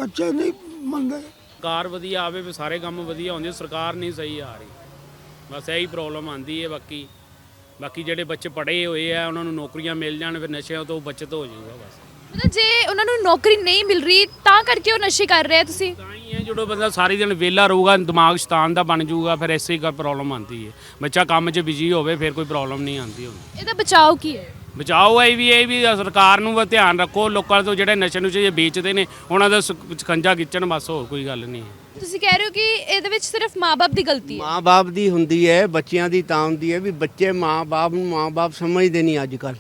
ਬੱਚੇ ਨਹੀਂ ਮੰਨਦੇ। ਸਰਕਾਰ ਵਧੀਆ ਆਵੇ ਵੀ ਸਾਰੇ ਕੰਮ ਵਧੀਆ ਹੁੰਦੇ ਸਰਕਾਰ ਨਹੀਂ ਸਹੀ ਆ ਰਹੀ। ਬਸ ਇਹੀ ਪ੍ਰੋਬਲਮ ਆਂਦੀ ਹੈ ਬਾਕੀ। ਬਾਕੀ ਜਿਹੜੇ ਬੱਚੇ ਪੜ੍ਹੇ ਹੋਏ ਆ ਉਹਨਾਂ ਨੂੰ ਨੌਕਰੀਆਂ ਮਿਲ ਜਾਣ ਫਿਰ ਨਸ਼ਿਆਂ ਤੋਂ ਬਚਤ ਹੋ ਜਾਊਗਾ ਬਸ। ਮਤਲਬ ਜੇ ਉਹਨਾਂ ਨੂੰ ਨੌਕਰੀ ਨਹੀਂ ਮਿਲ ਰਹੀ ਤਾਂ ਕਰਕੇ ਉਹ ਨਸ਼ੇ ਕਰ ਰਹੇ ਆ ਤੁਸੀਂ? ਤਾਂ ਹੀ ਹੈ ਜਦੋਂ ਬੰਦਾ ਸਾਰੀ ਦਿਨ ਵਿਹਲਾ ਰਹੂਗਾ ਦਿਮਾਗ ਸ਼ੈਤਾਨ ਦਾ ਬਣ ਜਾਊਗਾ ਫਿਰ ਐਸੇ ਹੀ ਪ੍ਰੋਬਲਮ ਆਂਦੀ ਹੈ। ਬੱਚਾ ਕੰਮ 'ਚ ਬਿਜ਼ੀ ਹੋਵੇ ਫਿਰ ਕੋਈ ਪ੍ਰੋਬਲਮ ਨਹੀਂ ਆਂਦੀ ਹੁਣ ਇਹਦਾ ਬਚਾਅ ਕੀ ਹੈ? ਬਚਾਓ ਇਹ ਵੀ ਇਹ ਵੀ ਸਰਕਾਰ ਨੂੰ ਵੀ ਧਿਆਨ ਰੱਖੋ ਲੋਕਾਂ ਤੋਂ ਜਿਹੜੇ ਨਸ਼ੇ ਨੂੰ ਜੇ ਵੇਚਦੇ ਨੇ ਉਹਨਾਂ ਦਾ ਸੁਕ- ਸਕੰਜਾ ਖਿੱਚਣ ਬਸ ਹੋਰ ਕੋਈ ਗੱਲ ਨਹੀਂ ਹੈ। ਤੁਸੀਂ ਕਹਿ ਰਹੇ ਹੋ ਕਿ ਇਹਦੇ ਵਿੱਚ ਸਿਰਫ ਮਾਪੇ ਦੀ ਗਲਤੀ ਹੈ? ਮਾਂ-ਬਾਪ ਦੀ ਹੁੰਦੀ ਹੈ ਬੱਚਿਆਂ ਦੀ ਤਾਂ ਹੁੰਦੀ ਹੈ ਵੀ ਬੱਚੇ ਮਾਂ-ਬਾਪ ਨੂੰ ਮਾਂ-ਬਾਪ ਸਮਝਦੇ ਨਹੀਂ ਅੱਜ ਕੱਲ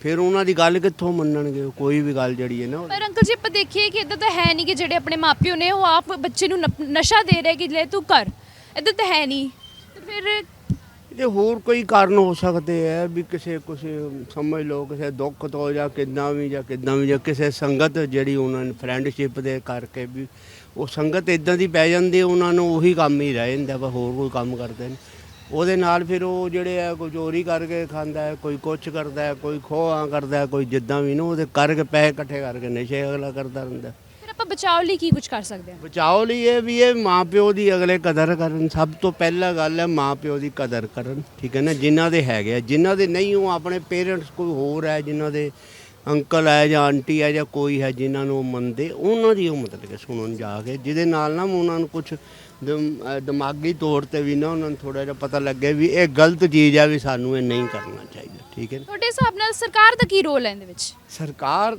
ਫਿਰ ਉਹਨਾਂ ਦੀ ਗੱਲ ਕਿੱਥੋਂ ਮੰਨਣਗੇ? ਕੋਈ ਵੀ ਗੱਲ ਜਿਹੜੀ ਹੈ ਨਾ ਪਰ ਅੰਕਲ ਜੀ ਆਪਾਂ ਦੇਖੀਏ ਕਿ ਇਦਾਂ ਤਾਂ ਹੈ ਨਹੀਂ ਕਿ ਜਿਹੜੇ ਆਪਣੇ ਮਾਪਿਓ ਨੇ ਉਹ ਆਪ ਬੱਚੇ ਨੂੰ ਨਪ- ਨਸ਼ਾ ਦੇ ਰਹੇ ਕਿ ਲੈ ਤੂੰ ਕਰ। ਇਦਾਂ ਤਾਂ ਹੈ ਨਹੀਂ। ਤੇ ਫਿਰ ਇਹਦੇ ਹੋਰ ਕੋਈ ਕਾਰਨ ਹੋ ਸਕਦੇ ਹੈ ਵੀ ਕਿਸੇ ਕੁਛ ਸਮਝ ਲਓ, ਕਿਸੇ ਦੁੱਖ ਤੋਂ ਜਾਂ ਕਿੱਦਾਂ ਵੀ, ਜਾਂ ਕਿੱਦਾਂ ਵੀ, ਜਾਂ ਕਿਸੇ ਸੰਗਤ ਜਿਹੜੀ ਉਹਨਾਂ ਨੇ ਫਰੈਂਡਸ਼ਿਪ ਦੇ ਕਰਕੇ ਵੀ ਉਹ ਸੰਗਤ ਇਦਾਂ ਦੀ ਪੈ ਜਾਂਦੀ ਉਹਨਾਂ ਨੂੰ ਉਹੀ ਕੰਮ ਹੀ ਰਹਿ ਜਾਂਦਾ, ਵਾ ਹੋਰ ਕੋਈ ਕੰਮ ਕਰਦੇ ਨੇ ਉਹਦੇ ਨਾਲ ਫਿਰ ਉਹ ਜਿਹੜੇ ਆ, ਕੋਈ ਚੋਰੀ ਕਰਕੇ ਖਾਂਦਾ ਹੈ, ਕੋਈ ਕੁਛ ਕਰਦਾ ਹੈ, ਕੋਈ ਖੋਹਾਂ ਕਰਦਾ ਹੈ, ਕੋਈ ਜਿੱਦਾਂ ਵੀ ਨਾ ਉਹਦੇ ਕਰਕੇ ਪੈਸੇ ਇਕੱਠੇ ਕਰਕੇ ਨਸ਼ੇ ਅਗਲਾ ਕਰਦਾ ਰਹਿੰਦਾ। ਆਪਾਂ ਬਚਾਓ ਲਈ ਕੀ ਕੁਝ ਕਰ ਸਕਦੇ ਹਾਂ? ਬਚਾਓ ਲਈ ਇਹ ਵੀ ਇਹ ਮਾਪਿਓ ਦੀ ਅਗਲੇ ਕਦਰ ਕਰਨ। ਸਭ ਤੋਂ ਪਹਿਲਾ ਗੱਲ ਹੈ ਮਾਪਿਓ ਦੀ ਕਦਰ ਕਰਨ ਠੀਕ ਹੈ ਨਾ? ਜਿਨ੍ਹਾਂ ਦੇ ਹੈਗੇ ਆ। ਜਿਨ੍ਹਾਂ ਦੇ ਨਹੀਂ ਉਹ ਆਪਣੇ ਪੇਰੈਂਟਸ ਕੋਈ ਹੋਰ ਹੈ ਜਿਨ੍ਹਾਂ ਦੇ ਅੰਕਲ ਹੈ ਜਾਂ ਆਂਟੀ ਹੈ ਜਾਂ ਕੋਈ ਹੈ ਜਿਨ੍ਹਾਂ ਨੂੰ ਮੰਨਦੇ ਉਹਨਾਂ ਦੀ ਉਹ ਮਤਲਬ ਕਿ ਸੁਣਨ ਜਾ ਕੇ ਜਿਹਦੇ ਨਾਲ ਨਾ ਉਹਨਾਂ ਨੂੰ ਕੁਝ ਦਿਮਾਗੀ ਤੌਰ ਤੇ ਵੀ ਨਾ ਉਹਨਾਂ ਨੂੰ ਥੋੜਾ ਜਿਹਾ ਪਤਾ ਲੱਗੇ ਵੀ ਇਹ ਗਲਤ ਚੀਜ਼ ਹੈ ਵੀ ਸਾਨੂੰ ਇਹ ਨਹੀਂ ਕਰਨਾ ਚਾਹੀਦਾ ਠੀਕ ਹੈ ਤੁਹਾਡੇ ਹਿਸਾਬ ਨਾਲ ਸਰਕਾਰ ਦਾ ਕੀ ਰੋਲ ਹੈ ਇਹਦੇ ਵਿੱਚ? ਸਰਕਾਰ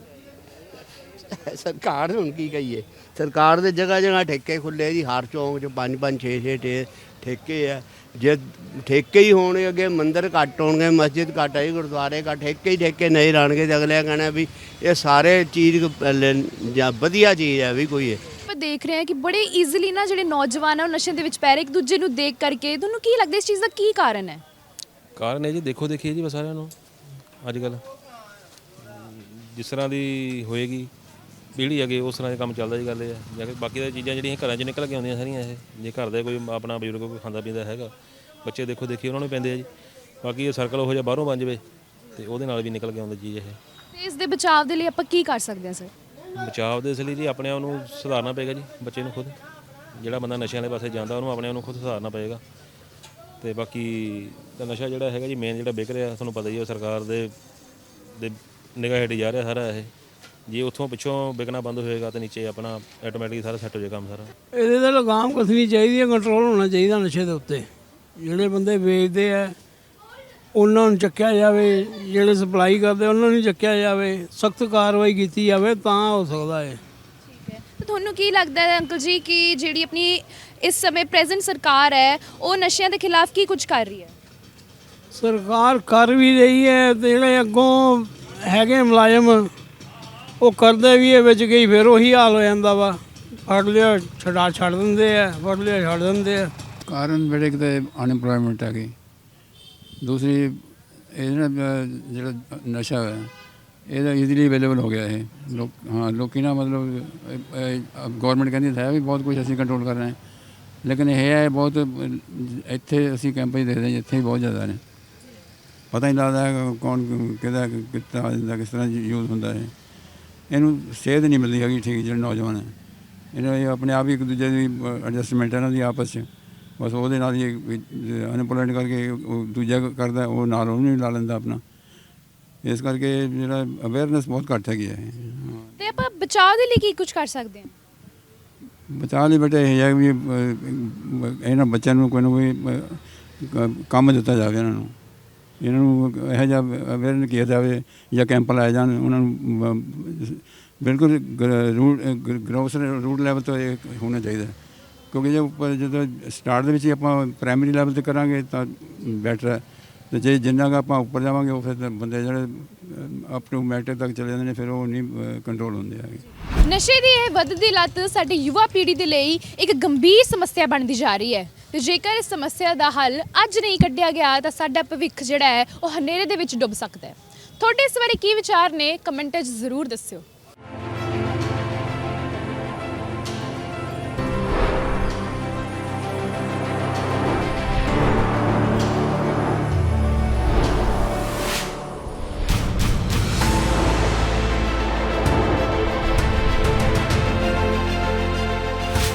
ਸਰਕਾਰ ਹੁਣ ਕੀ ਕਹੀਏ? ਸਰਕਾਰ ਦੇ ਜਗ੍ਹਾ ਜਗ੍ਹਾ ਠੇਕੇ ਖੁੱਲੇ ਜੀ ਹਰ ਚੌਂਕ 'ਚ ਪੰਜ ਪੰਜ ਛੇ ਛੇ ਠੇ ਠੇਕੇ ਆ। ਜੇ ਠੇਕੇ ਹੀ ਹੋਣਗੇ ਅੱਗੇ ਮੰਦਿਰ ਘੱਟ ਹੋਣਗੇ ਮਸਜਿਦ ਘੱਟ ਹੈ ਗੁਰਦੁਆਰੇ ਘੱਟ ਠੇਕੇ ਹੀ ਠੇਕੇ ਨਹੀਂ ਰਹਿਣਗੇ। ਤੇ ਅਗਲੇ ਕਹਿਣਾ ਵੀ ਇਹ ਸਾਰੇ ਚੀਜ਼ ਜਾਂ ਵਧੀਆ ਚੀਜ਼ ਹੈ ਵੀ ਕੋਈ ਆਪਾਂ ਦੇਖ ਰਹੇ ਹਾਂ ਕਿ ਬੜੇ ਈਜ਼ੀਲੀ ਨਾ ਜਿਹੜੇ ਨੌਜਵਾਨ ਆ ਉਹ ਨਸ਼ੇ ਦੇ ਵਿੱਚ ਪੈ ਰਹੇ ਇੱਕ ਦੂਜੇ ਨੂੰ ਦੇਖ ਕਰਕੇ। ਤੁਹਾਨੂੰ ਕੀ ਲੱਗਦਾ ਇਸ ਚੀਜ਼ ਦਾ ਕੀ ਕਾਰਨ ਹੈ? ਕਾਰਨ ਹੈ ਜੀ ਦੇਖੋ ਦੇਖੀ ਹੈ ਜੀ ਬਸ ਸਾਰਿਆਂ ਨੂੰ ਅੱਜ ਕੱਲ ਜਿਸ ਤਰ੍ਹਾਂ ਦੀ ਹੋਏਗੀ। ਪੀੜ੍ਹੀ ਅੱਗੇ ਉਸ ਤਰ੍ਹਾਂ ਦੇ ਕੰਮ ਚੱਲਦਾ ਜੀ ਗੱਲ ਇਹ ਹੈ ਜਾਂ ਕਿ ਬਾਕੀ ਦੀਆਂ ਚੀਜ਼ਾਂ ਜਿਹੜੀਆਂ ਘਰਾਂ 'ਚ ਨਿਕਲ ਕੇ ਆਉਂਦੀਆਂ ਸਾਰੀਆਂ ਇਹ। ਜੇ ਘਰ ਦਾ ਕੋਈ ਆਪਣਾ ਬਜ਼ੁਰਗ ਕੋਈ ਖਾਂਦਾ ਪੀਂਦਾ ਹੈਗਾ ਬੱਚੇ ਦੇਖੋ ਦੇਖੀ ਉਹਨਾਂ ਨੂੰ ਪੈਂਦੇ ਆ ਜੀ। ਬਾਕੀ ਇਹ ਸਰਕਲ ਉਹ ਜਿਹਾ ਬਾਹਰੋਂ ਬਣ ਜਾਵੇ ਤੇ ਉਹਦੇ ਨਾਲ ਵੀ ਨਿਕਲ ਕੇ ਆਉਂਦੀ ਚੀਜ਼ ਇਹ। ਤੇ ਇਸ ਦੇ ਬਚਾਅ ਦੇ ਲਈ ਆਪਾਂ ਕੀ ਕਰ ਸਕਦੇ ਹਾਂ ਸਰ ਬਚਾਅ ਦੇ ਇਸ ਲਈ ਜੀ ਆਪਣੇ ਆਪ ਨੂੰ ਸੁਧਾਰਨਾ ਪਏਗਾ ਜੀ ਬੱਚੇ ਨੂੰ ਖੁਦ। ਜਿਹੜਾ ਬੰਦਾ ਨਸ਼ਿਆਂ ਵਾਲੇ ਪਾਸੇ ਜਾਂਦਾ ਉਹਨੂੰ ਆਪਣੇ ਆਪ ਨੂੰ ਖੁਦ ਸੁਧਾਰਨਾ ਪਏਗਾ। ਤੇ ਬਾਕੀ ਤਾਂ ਨਸ਼ਾ ਜਿਹੜਾ ਹੈਗਾ ਜੀ ਮੇਨ ਜਿਹੜਾ ਵਿਕ ਰਿਹਾ ਤੁਹਾਨੂੰ ਪਤਾ ਹੀ ਹੈ ਸਰਕਾਰ ਦੇ ਦੇ ਨਿਗਾਹ ਹੇਠ ਜਾ ਰਿਹਾ ਸਾਰਾ ਇਹ। ਜੇ ਉੱਥੋਂ ਪਿੱਛੋਂ ਵਿਕਣਾ ਬੰਦ ਹੋਏਗਾ ਤਾਂ ਨੀਚੇ ਆਪਣਾ ਆਟੋਮੈਟਿਕਲੀ ਸਾਰਾ ਸੈੱਟ ਹੋ ਜਾਏ ਕੰਮ ਸਾਰਾ। ਇਹਦੇ ਤੇ ਲਗਾਮ ਕਸਣੀ ਚਾਹੀਦੀ ਹੈ ਕੰਟਰੋਲ ਹੋਣਾ ਚਾਹੀਦਾ ਨਸ਼ੇ ਦੇ ਉੱਤੇ। ਜਿਹੜੇ ਬੰਦੇ ਵੇਚਦੇ ਆ ਉਹਨਾਂ ਨੂੰ ਚੱਕਿਆ ਜਾਵੇ ਜਿਹੜੇ ਸਪਲਾਈ ਕਰਦੇ ਉਹਨਾਂ ਨੂੰ ਚੱਕਿਆ ਜਾਵੇ ਸਖਤ ਕਾਰਵਾਈ ਕੀਤੀ ਜਾਵੇ ਤਾਂ ਹੋ ਸਕਦਾ ਹੈ। ਤੁਹਾਨੂੰ ਕੀ ਲੱਗਦਾ ਹੈ ਅੰਕਲ ਜੀ ਕਿ ਜਿਹੜੀ ਆਪਣੀ ਇਸ ਸਮੇਂ ਪ੍ਰੈਜ਼ੈਂਟ ਸਰਕਾਰ ਹੈ ਉਹ ਨਸ਼ਿਆਂ ਦੇ ਖਿਲਾਫ ਕੀ ਕੁਝ ਕਰ ਰਹੀ ਹੈ? ਸਰਕਾਰ ਕਰ ਵੀ ਰਹੀ ਹੈ ਤੇ ਜਿਹੜੇ ਅੱਗੋਂ ਹੈਗੇ ਮੁਲਾਜ਼ਮ ਉਹ ਕਰਦੇ ਵੀ ਇਹ ਵਿੱਚ ਗਈ, ਫਿਰ ਉਹੀ ਹਾਲ ਹੋ ਜਾਂਦਾ ਵਾ। ਫੜ ਲਿਆ, ਛਡਾ ਛੱਡ ਦਿੰਦੇ ਆ, ਫੜ ਲਿਆ, ਛੱਡ ਦਿੰਦੇ ਆ। ਕਾਰਨ ਬੜੇ ਕਿਤੇ ਅਨਪਲੋਇਮੈਂਟ ਆ ਗਈ ਦੂਸਰੀ, ਇਹ ਜਿਹੜਾ ਨਸ਼ਾ ਹੈ, ਇਹਦਾ ਈਜ਼ੀਲੀ ਅਵੇਲੇਬਲ ਹੋ ਗਿਆ ਇਹ। ਲੋਕ, ਹਾਂ, ਲੋਕੀ ਨਾ ਮਤਲਬ ਗਵਰਨਮੈਂਟ ਕਹਿੰਦੀ ਹੈ ਵੀ ਬਹੁਤ ਕੁਝ ਅਸੀਂ ਕੰਟਰੋਲ ਕਰ ਰਹੇ ਹਾਂ। ਲੇਕਿਨ ਇਹ ਹੈ ਬਹੁਤ, ਇੱਥੇ ਅਸੀਂ ਕੈਂਪ 'ਚ ਦੇਖਦੇ ਹਾਂ, ਇੱਥੇ ਹੀ ਬਹੁਤ ਜ਼ਿਆਦਾ ਨੇ। ਪਤਾ ਹੀ ਨਹੀਂ ਲੱਗਦਾ ਕੌਣ ਕਿਹਦਾ ਕਿੱਤਾ ਕਿਸ ਤਰ੍ਹਾਂ ਯੂਜ਼ ਹੁੰਦਾ ਹੈ ਇਹਨੂੰ ਸੇਧ ਨਹੀਂ ਮਿਲਦੀ ਹੈਗੀ ਠੀਕ ਜਿਹੜੇ ਨੌਜਵਾਨ ਹੈ। ਇਹਨਾਂ ਇਹ ਆਪਣੇ ਆਪ ਹੀ ਇੱਕ ਦੂਜੇ ਦੀ ਐਡਜਸਟਮੈਂਟ ਹੈ ਇਹਨਾਂ ਦੀ ਆਪਸ 'ਚ। ਬਸ ਉਹਦੇ ਨਾਲ ਹੀ ਅਨਪਲੋਇਡ ਕਰਕੇ ਉਹ ਦੂਜਾ ਕਰਦਾ ਉਹ ਨਾਲ ਉਹਨੂੰ ਹੀ ਲਾ ਲੈਂਦਾ ਆਪਣਾ। ਇਸ ਕਰਕੇ ਜਿਹੜਾ ਅਵੇਅਰਨੈਸ ਬਹੁਤ ਘੱਟ ਹੈਗੀ ਹੈ। ਤੇ ਆਪਾਂ ਬਚਾਅ ਦੇ ਲਈ ਕੀ ਕੁਝ ਕਰ ਸਕਦੇ ਹਾਂ? ਬਚਾ ਲਈ ਬੇਟੇ ਇਹ ਹੈ ਵੀ ਇਹਨਾਂ ਬੱਚਿਆਂ ਨੂੰ ਕੋਈ ਨਾ ਕੋਈ ਕੰਮ ਦਿੱਤਾ ਜਾਵੇ ਇਹਨਾਂ ਨੂੰ। ਇਹਨਾਂ ਨੂੰ ਇਹੋ ਜਿਹਾ ਅਵੇਅਰ ਕੀਤਾ ਜਾਵੇ ਜਾਂ ਕੈਂਪ ਲਾਏ ਜਾਣ, ਉਹਨਾਂ ਨੂੰ ਬਿਲਕੁਲ ਰੂਟ ਗਰੋਸ ਰੂਟ ਲੈਵਲ ਤੋਂ ਇਹ ਹੋਣਾ ਚਾਹੀਦਾ। ਕਿਉਂਕਿ ਜੇ ਉੱਪਰ ਜਦੋਂ ਸਟਾਰਟ ਦੇ ਵਿੱਚ ਆਪਾਂ ਪ੍ਰਾਇਮਰੀ ਲੈਵਲ ਤੇ ਕਰਾਂਗੇ ਤਾਂ ਬੈਟਰ ਹੈ। ਤੇ ਜੇ ਜਿੰਨਾ ਕੁ ਆਪਾਂ ਉੱਪਰ ਜਾਵਾਂਗੇ, ਉਹ ਫਿਰ ਤਾਂ ਬੰਦੇ ਜਿਹੜੇ ਅਪ ਟੂ ਮੈਟਰ ਤੱਕ ਚਲੇ ਜਾਂਦੇ ਨੇ, ਫਿਰ ਉਹ ਨਹੀਂ ਕੰਟਰੋਲ ਹੁੰਦੇ ਹੈਗੇ। ਨਸ਼ੇ ਦੀ ਇਹ ਵੱਧਦੀ ਲੱਤ ਸਾਡੀ ਯੁਵਾ ਪੀੜ੍ਹੀ ਦੇ ਲਈ ਇੱਕ ਗੰਭੀਰ ਸਮੱਸਿਆ ਬਣਦੀ ਜਾ ਰਹੀ ਹੈ। ਤੇ ਜੇਕਰ ਇਸ ਸਮੱਸਿਆ ਦਾ ਹੱਲ ਅੱਜ ਨਹੀਂ ਕੱਢਿਆ ਗਿਆ, ਤਾਂ ਸਾਡਾ ਭਵਿੱਖ ਜਿਹੜਾ ਹੈ, ਉਹ ਹਨੇਰੇ ਦੇ ਵਿੱਚ ਡੁੱਬ ਸਕਦਾ ਹੈ। ਤੁਹਾਡੇ ਇਸ ਬਾਰੇ ਕੀ ਵਿਚਾਰ ਨੇ? ਕਮੈਂਟ 'ਚ ਜ਼ਰੂਰ ਦੱਸਿਓ।